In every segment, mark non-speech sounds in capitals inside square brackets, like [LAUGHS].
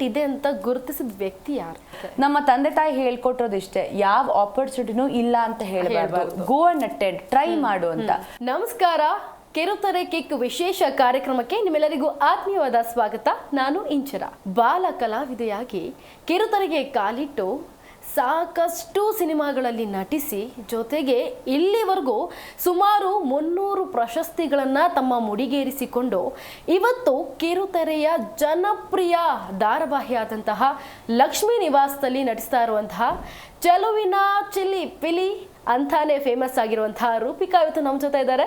Talent ಇದೆ ಅಂತ ಗುರುತಿಸಿದ ವ್ಯಕ್ತಿ ಯಾರು? ನಮ್ಮ ತಂದೆ ತಾಯಿ ಹೇಳ್ಕೊಟ್ಟಿರೋದಿಷ್ಟೇ ಯಾವ ಆಪರ್ಚುನಿಟಿನೂ ಇಲ್ಲ ಅಂತ ಹೇಳಬಾರ್ದು. ಹೇಳ್ಬಾರ್ದು. ಗೋ ಅಂಡ್ ಅಟೆಂಡ್ ಟ್ರೈ ಮಾಡು ಅಂತ. ನಮಸ್ಕಾರ ಕಿರುತೆರೆ ಕಿಕ್ ವಿಶೇಷ ಕಾರ್ಯಕ್ರಮಕ್ಕೆ ನಿಮ್ಮೆಲ್ಲರಿಗೂ ಆತ್ಮೀಯವಾದ ಸ್ವಾಗತ. ನಾನು ಇಂಚರ ಬಾಲ ಕಲಾವಿದೆಯಾಗಿ ಕಿರುತೆರೆಗೆ ಕಾಲಿಟ್ಟು ಸಾಕಷ್ಟು ಸಿನಿಮಾಗಳಲ್ಲಿ ನಟಿಸಿ ಜೊತೆಗೆ ಇಲ್ಲಿವರೆಗೂ ಸುಮಾರು ಮುನ್ನೂರು ಪ್ರಶಸ್ತಿಗಳನ್ನು ತಮ್ಮ ಮುಡಿಗೇರಿಸಿಕೊಂಡು ಇವತ್ತು ಕಿರುತೆರೆಯ ಜನಪ್ರಿಯ ಧಾರಾವಾಹಿಯಾದಂತಹ ಲಕ್ಷ್ಮೀ ನಿವಾಸದಲ್ಲಿ ನಟಿಸ್ತಾ ಇರುವಂತಹ ಚಲುವಿನ ಚಿಲ್ಲಿ ಪಿಲಿ ಅಂತಾನೆ ಫೇಮಸ್ ಆಗಿರುವಂತಹ ರೂಪಿಕಾ ಇವತ್ತು ನಮ್ಮ ಜೊತೆ ಇದ್ದಾರೆ.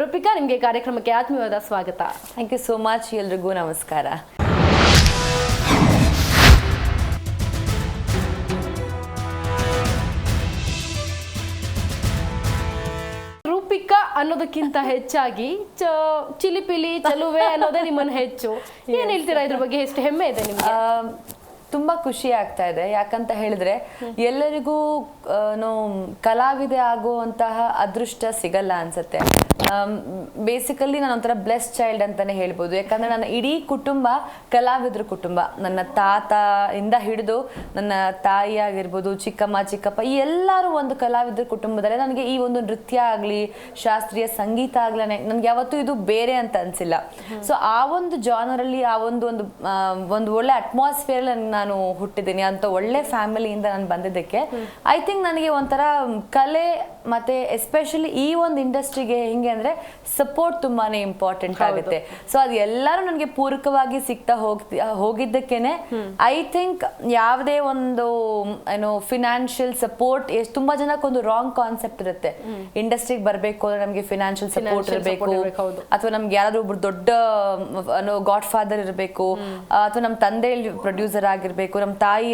ರೂಪಿಕಾ, ನಿಮಗೆ ಕಾರ್ಯಕ್ರಮಕ್ಕೆ ಆತ್ಮೀಯವಾದ ಸ್ವಾಗತ. ಥ್ಯಾಂಕ್ ಯು ಸೋ ಮಚ್ ಎಲ್ರಿಗೂ ನಮಸ್ಕಾರ. ಅನ್ನೋದಕ್ಕಿಂತ ಹೆಚ್ಚಾಗಿ ಚ ಚಿಲಿಪಿಲಿ ಚಲುವೆ ಅನ್ನೋದೇ ನಿಮ್ಮನ್ನ ಹೆಚ್ಚು. ಏನ್ ಹೇಳ್ತೀರಾ ಇದ್ರ ಬಗ್ಗೆ? ಎಷ್ಟು ಹೆಮ್ಮೆ ಇದೆ ನಿಮ್ಗೆ? ತುಂಬಾ ಖುಷಿ ಆಗ್ತಾ ಇದೆ. ಯಾಕಂತ ಹೇಳಿದ್ರೆ ಎಲ್ಲರಿಗೂ ನೋ ಕಲಾವಿದೆ ಆಗುವಂತಹ ಅದೃಷ್ಟ ಸಿಗಲ್ಲ ಅನ್ಸುತ್ತೆ. ಬೇಸಿಕಲಿ ನಾನು ಒಂಥರ ಬ್ಲೆಸ್ ಚೈಲ್ಡ್ ಅಂತಾನೆ ಹೇಳ್ಬೋದು. ಯಾಕಂದ್ರೆ ನನ್ನ ಇಡೀ ಕುಟುಂಬ ಕಲಾವಿದ್ರ ಕುಟುಂಬ. ನನ್ನ ತಾತ ಇಂದ ಹಿಡಿದು ನನ್ನ ತಾಯಿ ಆಗಿರ್ಬೋದು ಚಿಕ್ಕಮ್ಮ ಚಿಕ್ಕಪ್ಪ ಈ ಎಲ್ಲರೂ ಒಂದು ಕಲಾವಿದ್ರ ಕುಟುಂಬದಲ್ಲೇ ನನಗೆ ಈ ಒಂದು ನೃತ್ಯ ಆಗಲಿ ಶಾಸ್ತ್ರೀಯ ಸಂಗೀತ ಆಗ್ಲೇ ನನಗೆ ಯಾವತ್ತೂ ಇದು ಬೇರೆ ಅಂತ ಅನಿಸಿಲ್ಲ. ಸೊ ಆ ಒಂದು ಜಾನರಲ್ಲಿ ಆ ಒಂದು ಒಂದು ಒಂದು ಒಳ್ಳೆ ಅಟ್ಮಾಸ್ಫಿಯರ್ ನಾನು ಹುಟ್ಟಿದ್ದೀನಿ. ಅಂತ ಒಳ್ಳೆ ಫ್ಯಾಮಿಲಿಯಿಂದ ನಾನು ಬಂದಿದ್ದಕ್ಕೆ. ಐ ಥಿಂಕ್ ನನಗೆ ಒಂಥರ ಕಲೆ ಮತ್ತೆ ಎಸ್ಪೆಷಲಿ ಈ ಒಂದು ಇಂಡಸ್ಟ್ರಿಗೆ ಹೆಂಗೆ ಅಂದ್ರೆ ಸಪೋರ್ಟ್ ತುಂಬಾನೇ ಇಂಪಾರ್ಟೆಂಟ್ ಆಗುತ್ತೆ. ಸೊ ಅದು ಎಲ್ಲರೂ ನನಗೆ ಪೂರಕವಾಗಿ ಸಿಗ್ತಾ ಹೋಗ್ತಿ ಹೋಗಿದ್ದಕ್ಕೇನೆ. ಐ ಥಿಂಕ್ ಯಾವುದೇ ಒಂದು ಏನು ಫಿನಾನ್ಷಿಯಲ್ ಸಪೋರ್ಟ್ ಎಷ್ಟು ತುಂಬಾ ಜನಕ್ಕೆ ಒಂದು ರಾಂಗ್ ಕಾನ್ಸೆಪ್ಟ್ ಇರುತ್ತೆ. ಇಂಡಸ್ಟ್ರಿಗೆ ಬರಬೇಕು ಅಂದ್ರೆ ನಮಗೆ ಫಿನಾನ್ಷಿಯಲ್ ಸಪೋರ್ಟ್ ಇರಬೇಕು. ಅಥವಾ ನಮ್ಗೆ ಯಾರಾದ್ರೂ ಒಬ್ರು ದೊಡ್ಡ ಗಾಡ್ ಫಾದರ್ ಇರಬೇಕು. ಅಥವಾ ನಮ್ಮ ತಂದೆ ಪ್ರೊಡ್ಯೂಸರ್ ಆಗಿರ್ಬೇಕು ನಮ್ಮ ತಾಯಿ.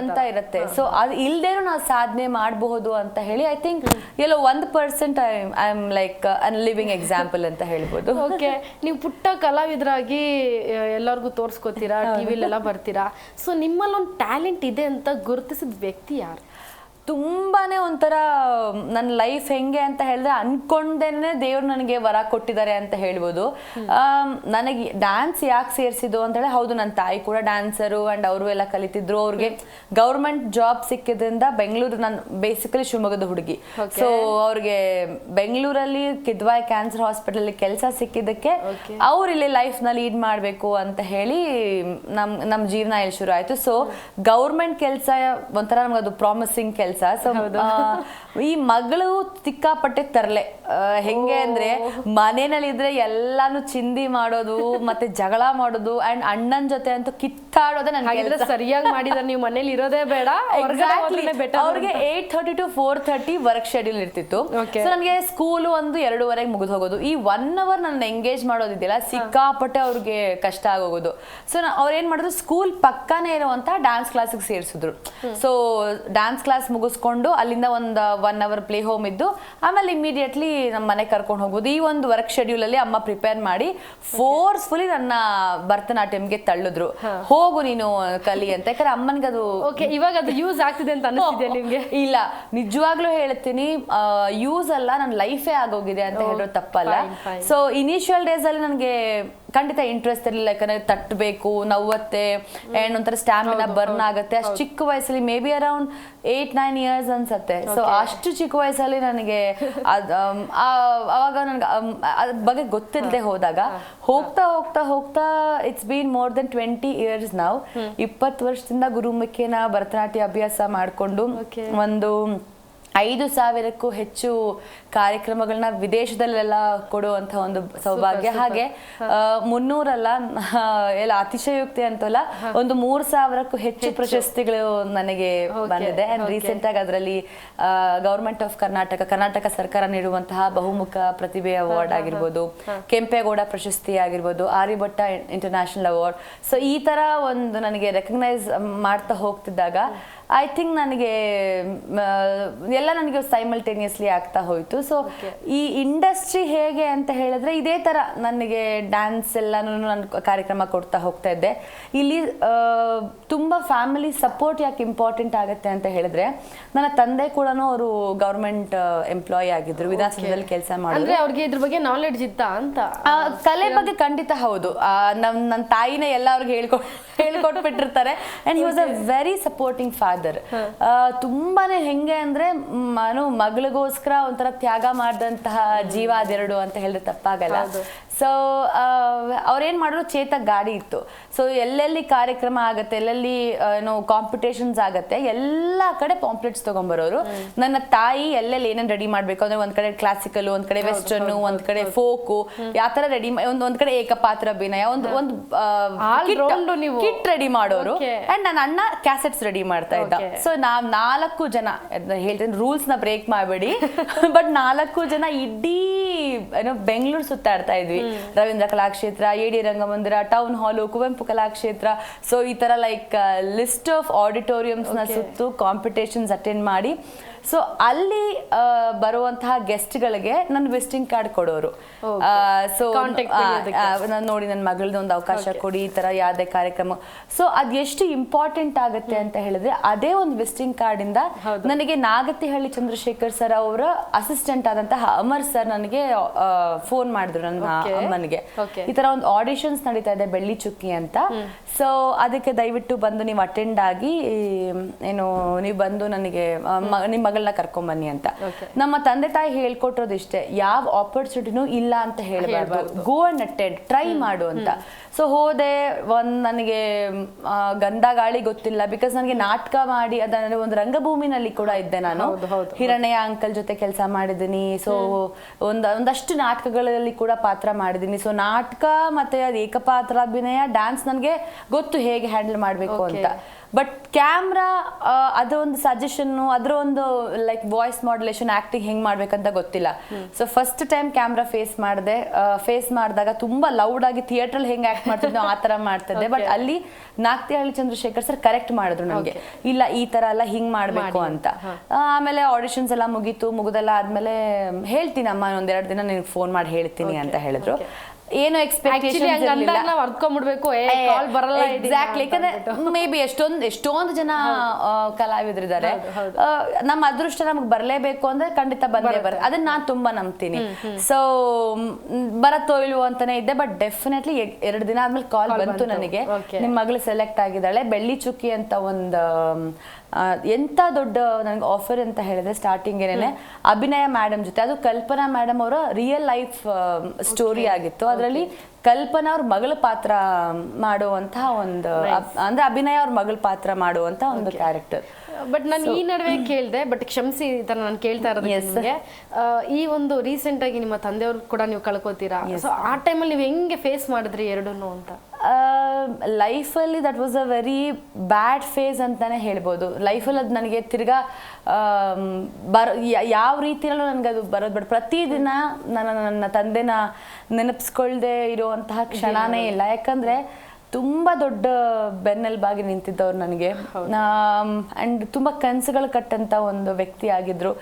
ಅಂತ ಇರುತ್ತೆ. ಸೊ ಅದು ಇಲ್ದೇನು ನಾವು ಸಾಧನೆ ಮಾಡಬಹುದು ಅಂತ ಹೇಳಿ ಐ ಥಿಂಕ್ ಎಲ್ಲೋ ಒಂದು percent I I am like an living example ಅಂತ ಹೇಳ್ಬೋದು. ಓಕೆ ನೀವು ಪುಟ್ಟ ಕಲಾವಿದರಾಗಿ ಎಲ್ಲರಿಗೂ ತೋರಿಸ್ಕೋತೀರಾ ಟಿವಿಲೆಲ್ಲ ಬರ್ತೀರಾ? ಸೊ ನಿಮ್ಮಲ್ಲಿ ಒಂದು ಟ್ಯಾಲೆಂಟ್ ಇದೆ ಅಂತ ಗುರುತಿಸಿದ ವ್ಯಕ್ತಿ ಯಾರು? ತುಂಬಾನೇ ಒಂಥರ ನನ್ನ ಲೈಫ್ ಹೆಂಗೆ ಅಂತ ಹೇಳಿದ್ರೆ ಅನ್ಕೊಂಡೇನೆ ದೇವ್ರು ನನಗೆ ವರ ಕೊಟ್ಟಿದ್ದಾರೆ ಅಂತ ಹೇಳ್ಬೋದು. ನನಗೆ ಡ್ಯಾನ್ಸ್ ಯಾಕೆ ಸೇರಿಸಿದ್ದು ಅಂತ ಹೇಳಿ ಹೌದು ನನ್ನ ತಾಯಿ ಕೂಡ ಡ್ಯಾನ್ಸರು ಅಂಡ್ ಅವರು ಎಲ್ಲ ಕಲಿತಿದ್ರು. ಅವ್ರಿಗೆ ಗೌರ್ಮೆಂಟ್ ಜಾಬ್ ಸಿಕ್ಕಿದ್ರಿಂದ ಬೆಂಗಳೂರು ನಾನು ಬೇಸಿಕಲಿ ಶಿವಮೊಗ್ಗದ ಹುಡುಗಿ. ಸೊ ಅವ್ರಿಗೆ ಬೆಂಗಳೂರಲ್ಲಿ ಕಿದ್ವಾಯ್ ಕ್ಯಾನ್ಸರ್ ಹಾಸ್ಪಿಟಲ್ ಕೆಲಸ ಸಿಕ್ಕಿದ್ದಕ್ಕೆ. ಅವ್ರು ಇಲ್ಲಿ ಲೈಫ್ನ ಲೀಡ್ ಮಾಡಬೇಕು ಅಂತ ಹೇಳಿ ನಮ್ಮ ನಮ್ಮ ಜೀವನ ಇಲ್ಲಿ ಶುರು ಆಯ್ತು. ಸೊ ಗೌರ್ಮೆಂಟ್ ಕೆಲಸ ಒಂಥರ ನಮ್ಗೆ ಅದು ಪ್ರಾಮಿಸಿಂಗ್ ಕೆಲಸ. ಸೊ ಈ ಮಗಳು ಸಿಕ್ಕಾಪಟ್ಟೆ ತರಲೆ. ಹೆಂಗೆ ಅಂದ್ರೆ ಮನೆಯಲ್ಲಿ ಇದ್ರೆ ಎಲ್ಲಾನು ಚಿಂದಿ ಮಾಡೋದು ಮತ್ತೆ ಜಗಳ ಮಾಡೋದು ಅಂಡ್ ಅಣ್ಣನ್ ಜೊತೆ ಅಂತೂ ಕಿತ್ತಾಡೋದೇ ನನಗೆ ಸರಿಯಾಗಿ ಮಾಡಿದ್ರೆ ನೀವು ಮನೇಲಿ ಇರೋದೇ ಬೇಡ ಅವ್ರಿಗೆ eight thirty to four thirty work schedule ಇರ್ತಿತ್ತು. ಸೊ ನನಗೆ ಸ್ಕೂಲ್ ಒಂದು ಎರಡೂವರೆಗೆ ಮುಗಿದು ಹೋಗೋದು. ಈ ಒನ್ ಅವರ್ ನನ್ನ ಎಂಗೇಜ್ ಮಾಡೋದಿದೆಯಲ್ಲ ಸಿಕ್ಕಾಪಟ್ಟೆ ಅವ್ರಿಗೆ ಕಷ್ಟ ಆಗೋಗೋದು. ಸೊ ಅವ್ರು ಏನ್ ಮಾಡಿದ್ರು ಸ್ಕೂಲ್ ಪಕ್ಕನೇ ಇರುವಂತ ಡ್ಯಾನ್ಸ್ ಕ್ಲಾಸಿಗೆ ಸೇರಿಸಿದ್ರು. ಸೊ ಡ್ಯಾನ್ಸ್ ಕ್ಲಾಸ್ ಮುಗಿಸ್ಕೊಂಡು ಅಲ್ಲಿಂದ ಒಂದು ಒನ್ ಅವರ್ ಪ್ಲೇ ಹೋಮ್ ಇದ್ದು ಆಮೇಲೆ ಇಮಿಡಿಯೇಟ್ಲಿ ನಮ್ಮ ಮನೆ ಕರ್ಕೊಂಡು ಹೋಗೋದು. ಈ ಒಂದು ವರ್ಕ್ ಶೆಡ್ಯೂಲ್ ಅಲ್ಲಿ ಅಮ್ಮ ಪ್ರಿಪೇರ್ ಮಾಡಿ ಫೋರ್ಸ್ಫುಲಿ ನನ್ನ ಭರತನಾಟ್ಯಂಗೆ ತಳ್ಳಿದ್ರು. ಹೋಗು ನೀನು ಕಲಿ ಅಂತ. ಯಾಕಂದ್ರೆ ಅಮ್ಮನಿಗೆ ಅದು ಓಕೆ ಇವಾಗ ಅದು ಯೂಸ್ ಆಗ್ತಿದೆ ಅಂತ ಅನಿಸ್ತಿದೆ ನಿಮ್ಗೆ? ಇಲ್ಲ. ನಿಜವಾಗ್ಲೂ ಹೇಳ್ತೀನಿ ಯೂಸ್ ಅಲ್ಲ ನನ್ನ ಲೈಫೇ ಆಗೋಗಿದೆ ಅಂತ ಹೇಳೋದು ತಪ್ಪಲ್ಲ. ಸೊ ಇನಿಷಿಯಲ್ ಡೇಸ್ ಅಲ್ಲಿ ನನಗೆ ಖಂಡಿತ ಇಂಟ್ರೆಸ್ಟ್ ಇರಲಿಲ್ಲ ಯಾಕಂದ್ರೆ ತಟ್ಟಬೇಕು ನವ್ವತ್ತೆ ಅಂಡ್ ಒಂಥರ ಸ್ಟ್ಯಾಮಿನಾ ಬರ್ನ್ ಆಗುತ್ತೆ. ಅಷ್ಟು ಚಿಕ್ಕ ವಯಸ್ಸಲ್ಲಿ maybe around eight nine years ಅನ್ಸತ್ತೆ ಸೊ ಅಷ್ಟು ಚಿಕ್ಕ ವಯಸ್ಸಲ್ಲಿ ನನಗೆ ಅವಾಗ ನನಗೆ ಅದ್ರ ಬಗ್ಗೆ ಗೊತ್ತಿಲ್ಲದೆ ಹೋದಾಗ ಹೋಗ್ತಾ ಹೋಗ್ತಾ ಹೋಗ್ತಾ it's been more than twenty years ನಾವು ಇಪ್ಪತ್ತು ವರ್ಷದಿಂದ ಗುರುಮುಖಿನ ಭರತನಾಟ್ಯ ಅಭ್ಯಾಸ ಮಾಡಿಕೊಂಡು ಒಂದು ಐದು ಸಾವಿರಕ್ಕೂ ಹೆಚ್ಚು ಕಾರ್ಯಕ್ರಮಗಳನ್ನ ವಿದೇಶದಲ್ಲೆಲ್ಲ ಕೊಡುವಂತ ಒಂದು ಸೌಭಾಗ್ಯ. ಹಾಗೆ ಮುನ್ನೂರಲ್ಲ ಎಲ್ಲ ಅತಿಶಯೋಕ್ತಿ ಅಂತಲ್ಲ ಒಂದು ಮೂರ್ ಸಾವಿರಕ್ಕೂ ಹೆಚ್ಚು ಪ್ರಶಸ್ತಿಗಳು ನನಗೆ ಬಂದಿದೆ. ಅಂಡ್ ರೀಸೆಂಟ್ ಆಗಿ ಅದರಲ್ಲಿ ಗೌರ್ಮೆಂಟ್ ಆಫ್ ಕರ್ನಾಟಕ ಕರ್ನಾಟಕ ಸರ್ಕಾರ ನೀಡುವಂತಹ ಬಹುಮುಖ ಪ್ರತಿಭೆ ಅವಾರ್ಡ್ ಆಗಿರ್ಬೋದು. ಕೆಂಪೇಗೌಡ ಪ್ರಶಸ್ತಿ ಆಗಿರ್ಬೋದು. ಆರ್ಯಭಟ್ಟ ಇಂಟರ್ನ್ಯಾಷನಲ್ ಅವಾರ್ಡ್ ಸೊ ಈ ತರ ಒಂದು ನನಗೆ ರೆಕಗ್ನೈಸ್ ಮಾಡ್ತಾ ಹೋಗ್ತಿದ್ದಾಗ ಐ ಥಿಂಕ್ ನನಗೆ ಎಲ್ಲ ನನಗೆ ಸೈಮಲ್ಟೇನಿಯಸ್ಲಿ ಆಗ್ತಾ ಹೋಯ್ತು. ಸೊ ಈ ಇಂಡಸ್ಟ್ರಿ ಹೇಗೆ ಅಂತ ಹೇಳಿದ್ರೆ ಇದೇ ತರ ನನಗೆ ಡ್ಯಾನ್ಸ್ ಎಲ್ಲಾನು ನಾನು ಕಾರ್ಯಕ್ರಮ ಕೊಡ್ತಾ ಹೋಗ್ತಾ ಇದ್ದೆ. ಇಲ್ಲಿ ತುಂಬ ಫ್ಯಾಮಿಲಿ ಸಪೋರ್ಟ್ ಯಾಕೆ ಇಂಪಾರ್ಟೆಂಟ್ ಆಗುತ್ತೆ ಅಂತ ಹೇಳಿದ್ರೆ ನನ್ನ ತಂದೆ ಕೂಡ ಅವರು ಗೌರ್ಮೆಂಟ್ ಎಂಪ್ಲಾಯಿ ಆಗಿದ್ರು. ವಿಧಾನಸೌಧದಲ್ಲಿ ಕೆಲಸ ಮಾಡಿದ್ರೆ ಅವ್ರಿಗೆ ಇದ್ರ ಬಗ್ಗೆ ನಾಲೆಡ್ಜ್ ಇತ್ತಾ ಅಂತ? ಕಲೆ ಬಗ್ಗೆ ಖಂಡಿತ ಹೌದು. ನಮ್ಮ ನನ್ನ ತಾಯಿನೇ ಎಲ್ಲ ಅವ್ರಿಗೆ ಹೇಳ್ಕೊಟ್ ಹೇಳ್ಕೊಟ್ಬಿಟ್ಟಿರ್ತಾರೆ. And he was a very supporting father ತುಂಬಾನೇ ಹೆಂಗೆ ಅಂದ್ರೆ ನಾನು ಮಗಳಿಗೋಸ್ಕರ ಒಂಥರ ತ್ಯಾಗ ಮಾಡಿದಂತಹ ಜೀವ ಅದೆರಡು ಅಂತ ಹೇಳಿದ್ರೆ ತಪ್ಪಾಗಲ್ಲ. ಸೊ ಅವ್ರೇನ್ ಮಾಡಿದ್ರು ಚೇತಕ್ ಗಾಡಿ ಇತ್ತು. ಸೊ ಎಲ್ಲೆಲ್ಲಿ ಕಾರ್ಯಕ್ರಮ ಆಗುತ್ತೆ ಎಲ್ಲೆಲ್ಲಿ ಏನು ಕಾಂಪಿಟೇಷನ್ಸ್ ಆಗುತ್ತೆ ಎಲ್ಲ ಕಡೆ ಪಾಂಪ್ಲೆಟ್ಸ್ ತೊಗೊಂಬರೋರು. ನನ್ನ ತಾಯಿ ಎಲ್ಲೆಲ್ಲಿ ಏನೇನು ರೆಡಿ ಮಾಡಬೇಕು ಅಂದ್ರೆ ಒಂದ್ ಕಡೆ ಕ್ಲಾಸಿಕಲ್ ಒಂದ್ ಕಡೆ ವೆಸ್ಟರ್ನ್ ಒಂದ್ ಕಡೆ ಫೋಕು ಯಾವ ಥರ ರೆಡಿ ಒಂದು ಒಂದು ಕಡೆ ಏಕಪಾತ್ರ ಅಭಿನಯ ಒಂದ್ ಒಂದು. ಕಿಟ್ ರೆಡಿ ಮಾಡೋರು. ಆ್ಯಂಡ್ ಅಂಡ್ ನನ್ನ ಅಣ್ಣ ಕ್ಯಾಸೆಟ್ಸ್ ರೆಡಿ ಮಾಡ್ತಾ ಇದ್ದ. ಸೊ ನಾವ್ ನಾಲ್ಕು ಜನ ಹೇಳ್ತೀನಿ ರೂಲ್ಸ್ನ ಬ್ರೇಕ್ ಮಾಡಬೇಡಿ. ಬಟ್ ನಾಲ್ಕು ಜನ ಇಡೀ ಏನೋ ಬೆಂಗಳೂರು ಸುತ್ತಾಡ್ತಾ ಇದ್ವಿ. Ravindra Kalakshetra A D Rangamandira town hall Kuvempu Kalakshetra. So ಈ ತರ ಲೈಕ್ ಲಿಸ್ಟ್ ಆಫ್ ಆಡಿಟೋರಿಯಮ್ಸ್ನ ಸುತ್ತು ಕಾಂಪಿಟೇಷನ್ಸ್ ಅಟೆಂಡ್ ಮಾಡಿ. ಸೊ ಅಲ್ಲಿ ಬರುವಂತಹ ಗೆಸ್ಟ್ಗಳಿಗೆ ನನ್ನ ವಿಸಿಟಿಂಗ್ ಕಾರ್ಡ್ ಕೊಡೋರು. ಸೊ. ನಾನು ನೋಡಿ ನನ್ನ ಮಗಳದ್ದು ಒಂದು ಅವಕಾಶ ಕೊಡಿ ಈ ತರ ಯಾವುದೇ ಕಾರ್ಯಕ್ರಮ. ಸೊ ಅದ್ ಎಷ್ಟು ಇಂಪಾರ್ಟೆಂಟ್ ಆಗುತ್ತೆ ಅಂತ ಹೇಳಿದ್ರೆ ಅದೇ ಒಂದು ವಿಸಿಟಿಂಗ್ ಕಾರ್ಡ್ ಇಂದ ನನಗೆ ನಾಗತಿಹಳ್ಳಿ ಚಂದ್ರಶೇಖರ್ ಸರ್ ಅವರ ಅಸಿಸ್ಟೆಂಟ್ ಆದಂತಹ ಅಮರ್ ಸರ್ ನನಗೆ ಫೋನ್ ಮಾಡಿದ್ರು ನನ್ನ. ಅಮ್ಮನಿಗೆ. ಈ ತರ ಒಂದು ಆಡಿಷನ್ಸ್ ನಡೀತಾ ಇದೆ ಬೆಳ್ಳಿ ಚುಕ್ಕಿ ಅಂತ. ಸೊ ಅದಕ್ಕೆ ದಯವಿಟ್ಟು ಬಂದು ನೀವು ಅಟೆಂಡ್ ಆಗಿ ಏನು ನೀವು ಬಂದು ನನಗೆ ನಿಮ್ಮ ಮಗಳನ್ನ ಕರ್ಕೊಂಡ್ ಬನ್ನಿ ಅಂತ. ನಮ್ಮ ತಂದೆ ತಾಯಿ ಹೇಳ್ಕೊಟ್ರೋದು ಇಷ್ಟೇ ಯಾವ ಆಪರ್ಚುನಿಟಿನೂ ಇಲ್ಲ ಅಂತ ಹೇಳಬಾರ್ದು. ಗೋ ಅಂಡ್ ಅಟೆಂಡ್ ಟ್ರೈ ಮಾಡು ಅಂತ. ಸೊ ಹೋದೆ ಒಂದ್ ನನಗೆ ಗಂಧ ಗಾಳಿ ಗೊತ್ತಿಲ್ಲ. ಬಿಕಾಸ್ ನನಗೆ ನಾಟಕ ಮಾಡಿ ಅದನ್ನ ಒಂದು ರಂಗಭೂಮಿನಲ್ಲಿ ಕೂಡ ಇದ್ದೆ ನಾನು. ಹಿರಣಯ್ಯ ಅಂಕಲ್ ಜೊತೆ ಕೆಲಸ ಮಾಡಿದ್ದೀನಿ. ಸೊ ಒಂದ್ ಒಂದಷ್ಟು ನಾಟಕಗಳಲ್ಲಿ ಕೂಡ ಪಾತ್ರ ಮಾಡಿದ್ದೀನಿ. ಸೊ ನಾಟಕ ಮತ್ತೆ ಅದು ಏಕಪಾತ್ರ ಅಭಿನಯ ಡ್ಯಾನ್ಸ್ ನನಗೆ ಗೊತ್ತು ಹೇಗೆ ಹ್ಯಾಂಡಲ್ ಮಾಡಬೇಕು ಅಂತ. ಬಟ್ ಕ್ಯಾಮ್ರಾ ಅದರ ಒಂದು ಸಜೆಷನ್ ಅದರ ಒಂದು ಲೈಕ್ ವಾಯ್ಸ್ ಮಾಡ್ಯುಲೇಷನ್ ಆಕ್ಟಿಂಗ್ ಹೆಂಗ್ ಮಾಡ್ಬೇಕಂತ ಗೊತ್ತಿಲ್ಲ. So first time camera face ಮಾಡಿದೆ ಫೇಸ್ ಮಾಡಿದಾಗ ತುಂಬಾ ಲೌಡ್ ಆಗಿ ಥಿಯೇಟರ್ ಹೆಂಗ್ ಆಕ್ಟ್ ಮಾಡ್ತಿದ್ದೆ ಆ ತರ ಮಾಡ್ತಿದ್ದೆ. ಬಟ್ ಅಲ್ಲಿ ನಾಗ್ತಿಹಳ್ಳಿ ಚಂದ್ರಶೇಖರ್ ಸರ್ ಕರೆಕ್ಟ್ ಮಾಡಿದ್ರು ನನಗೆ. ಇಲ್ಲ ಈ ತರ ಎಲ್ಲ ಹಿಂಗ್ ಮಾಡ್ಬೇಕು ಅಂತ. ಆಮೇಲೆ ಆಡಿಷನ್ಸ್ ಎಲ್ಲ ಮುಗೀತು. ಮುಗಿದೆಲ್ಲ ಆದ್ಮೇಲೆ ಹೇಳ್ತೀನಿ ಅಮ್ಮ ಒಂದೆರಡು ದಿನ ನಿನಗೆ ಫೋನ್ ಮಾಡಿ ಹೇಳ್ತೀನಿ ಅಂತ ಹೇಳಿದ್ರು. ಏನು ಎಕ್ಸ್ಪೆಕ್ಟೇಷನ್ ಅಂದಾಗ ನಾವ್ ಅರ್ದ್ಕೊಂಡ್ಬಿಡ್ಬೇಕು ಏ ಕಾಲ್ ಬರಲ್ಲ ಎಕ್ಸಾಕ್ಟ್ಲಿ ಯಾಕಂದ್ರೆ ಮೇ ಬಿ ಎಷ್ಟೊಂದು ಎಷ್ಟೊಂದು ಜನ ಕಲಾವಿದರಿದ್ದಾರೆ. ನಮ್ಮ ಅದೃಷ್ಟ ನಮ್ಗೆ ಬರಲೇಬೇಕು ಅಂದ್ರೆ ಖಂಡಿತ ಬಂದೇ ಬರ ಅದನ್ನ ನಾನು ತುಂಬಾ ನಂಬ್ತೀನಿ. ಸೊ ಬರತ್ತೋ ಇಲ್ವೋ ಅಂತಾನೆ ಇದ್ದೆ ಬಟ್ ಡೆಫಿನೆಟ್ಲಿ ಎರಡು ದಿನ ಆದ್ಮೇಲೆ ಕಾಲ್ ಬಂತು ನನಗೆ. ನಿಮ್ಮ ನಿಮ್ ಮಗಳು ಸೆಲೆಕ್ಟ್ ಆಗಿದ್ದಾಳೆ. ಬೆಳ್ಳಿ ಚುಕ್ಕಿ ಅಂತ ಒಂದು ಎಂತ ದೊಡ್ಡ ನನಗೆ ಆಫರ್ ಅಂತ ಹೇಳಿದ್ರೆ ಸ್ಟಾರ್ಟಿಂಗ್ ಏನೇನೆ ಅಭಿನಯ ಮೇಡಮ್ ಜೊತೆ ಅದು ಕಲ್ಪನಾ ಮೇಡಮ್ ಅವರ ರಿಯಲ್ ಲೈಫ್ ಸ್ಟೋರಿ ಆಗಿತ್ತು. ಅದರಲ್ಲಿ ಕಲ್ಪನಾ ಅವ್ರ ಮಗಳ ಪಾತ್ರ ಮಾಡುವಂತಹ ಒಂದು ಅಂದ್ರೆ ಅಭಿನಯ ಅವ್ರ ಮಗಳ ಪಾತ್ರ ಮಾಡುವಂತ ಒಂದು ಕ್ಯಾರೆಕ್ಟರ್ ಬಟ್ ನಾನು ಈ ನಡುವೆ ಕೇಳಿದೆ ಬಟ್ ಕ್ಷಮಿಸಿ ಈ ತರ ನಾನು ಕೇಳ್ತಾ ಇರೋದು ನಿಮಗೆ. ಈ ಒಂದು ರೀಸೆಂಟ್ ಆಗಿ ನಿಮ್ಮ ತಂದೆಯವ್ರು ಕೂಡ ನೀವು ಕಳ್ಕೊತೀರಾ? ಸೊ ಆ ಟೈಮಲ್ಲಿ ನೀವು ಹೆಂಗೆ ಫೇಸ್ ಮಾಡಿದ್ರಿ ಎರಡನ್ನೂ ಅಂತ? ಲೈಫಲ್ಲಿ that was a very bad phase ಅಂತಲೇ ಹೇಳ್ಬೋದು. ಲೈಫಲ್ಲಿ ಅದು ನನಗೆ ತಿರ್ಗಾ ಬರ ಯಾವ ರೀತಿಯಲ್ಲೂ ನನಗೆ ಅದು ಬರೋದು ಬಟ್ ಪ್ರತಿದಿನ ನಾನು ನನ್ನ ತಂದೆನ ನೆನಪಿಸ್ಕೊಳ್ದೆ ಇರುವಂತಹ ಕ್ಷಣನೇ ಇಲ್ಲ. ಯಾಕಂದ್ರೆ ತುಂಬಾ ದೊಡ್ಡ ಬೆನ್ನೆಲುಬಾಗಿ ನಿಂತಿದ್ದವ್ರು ನನಗೆ. ಅಂಡ್ ತುಂಬಾ ಕನಸುಗಳು ಕಟ್ಟಂತ ಒಂದು ವ್ಯಕ್ತಿ ಆಗಿದ್ರು.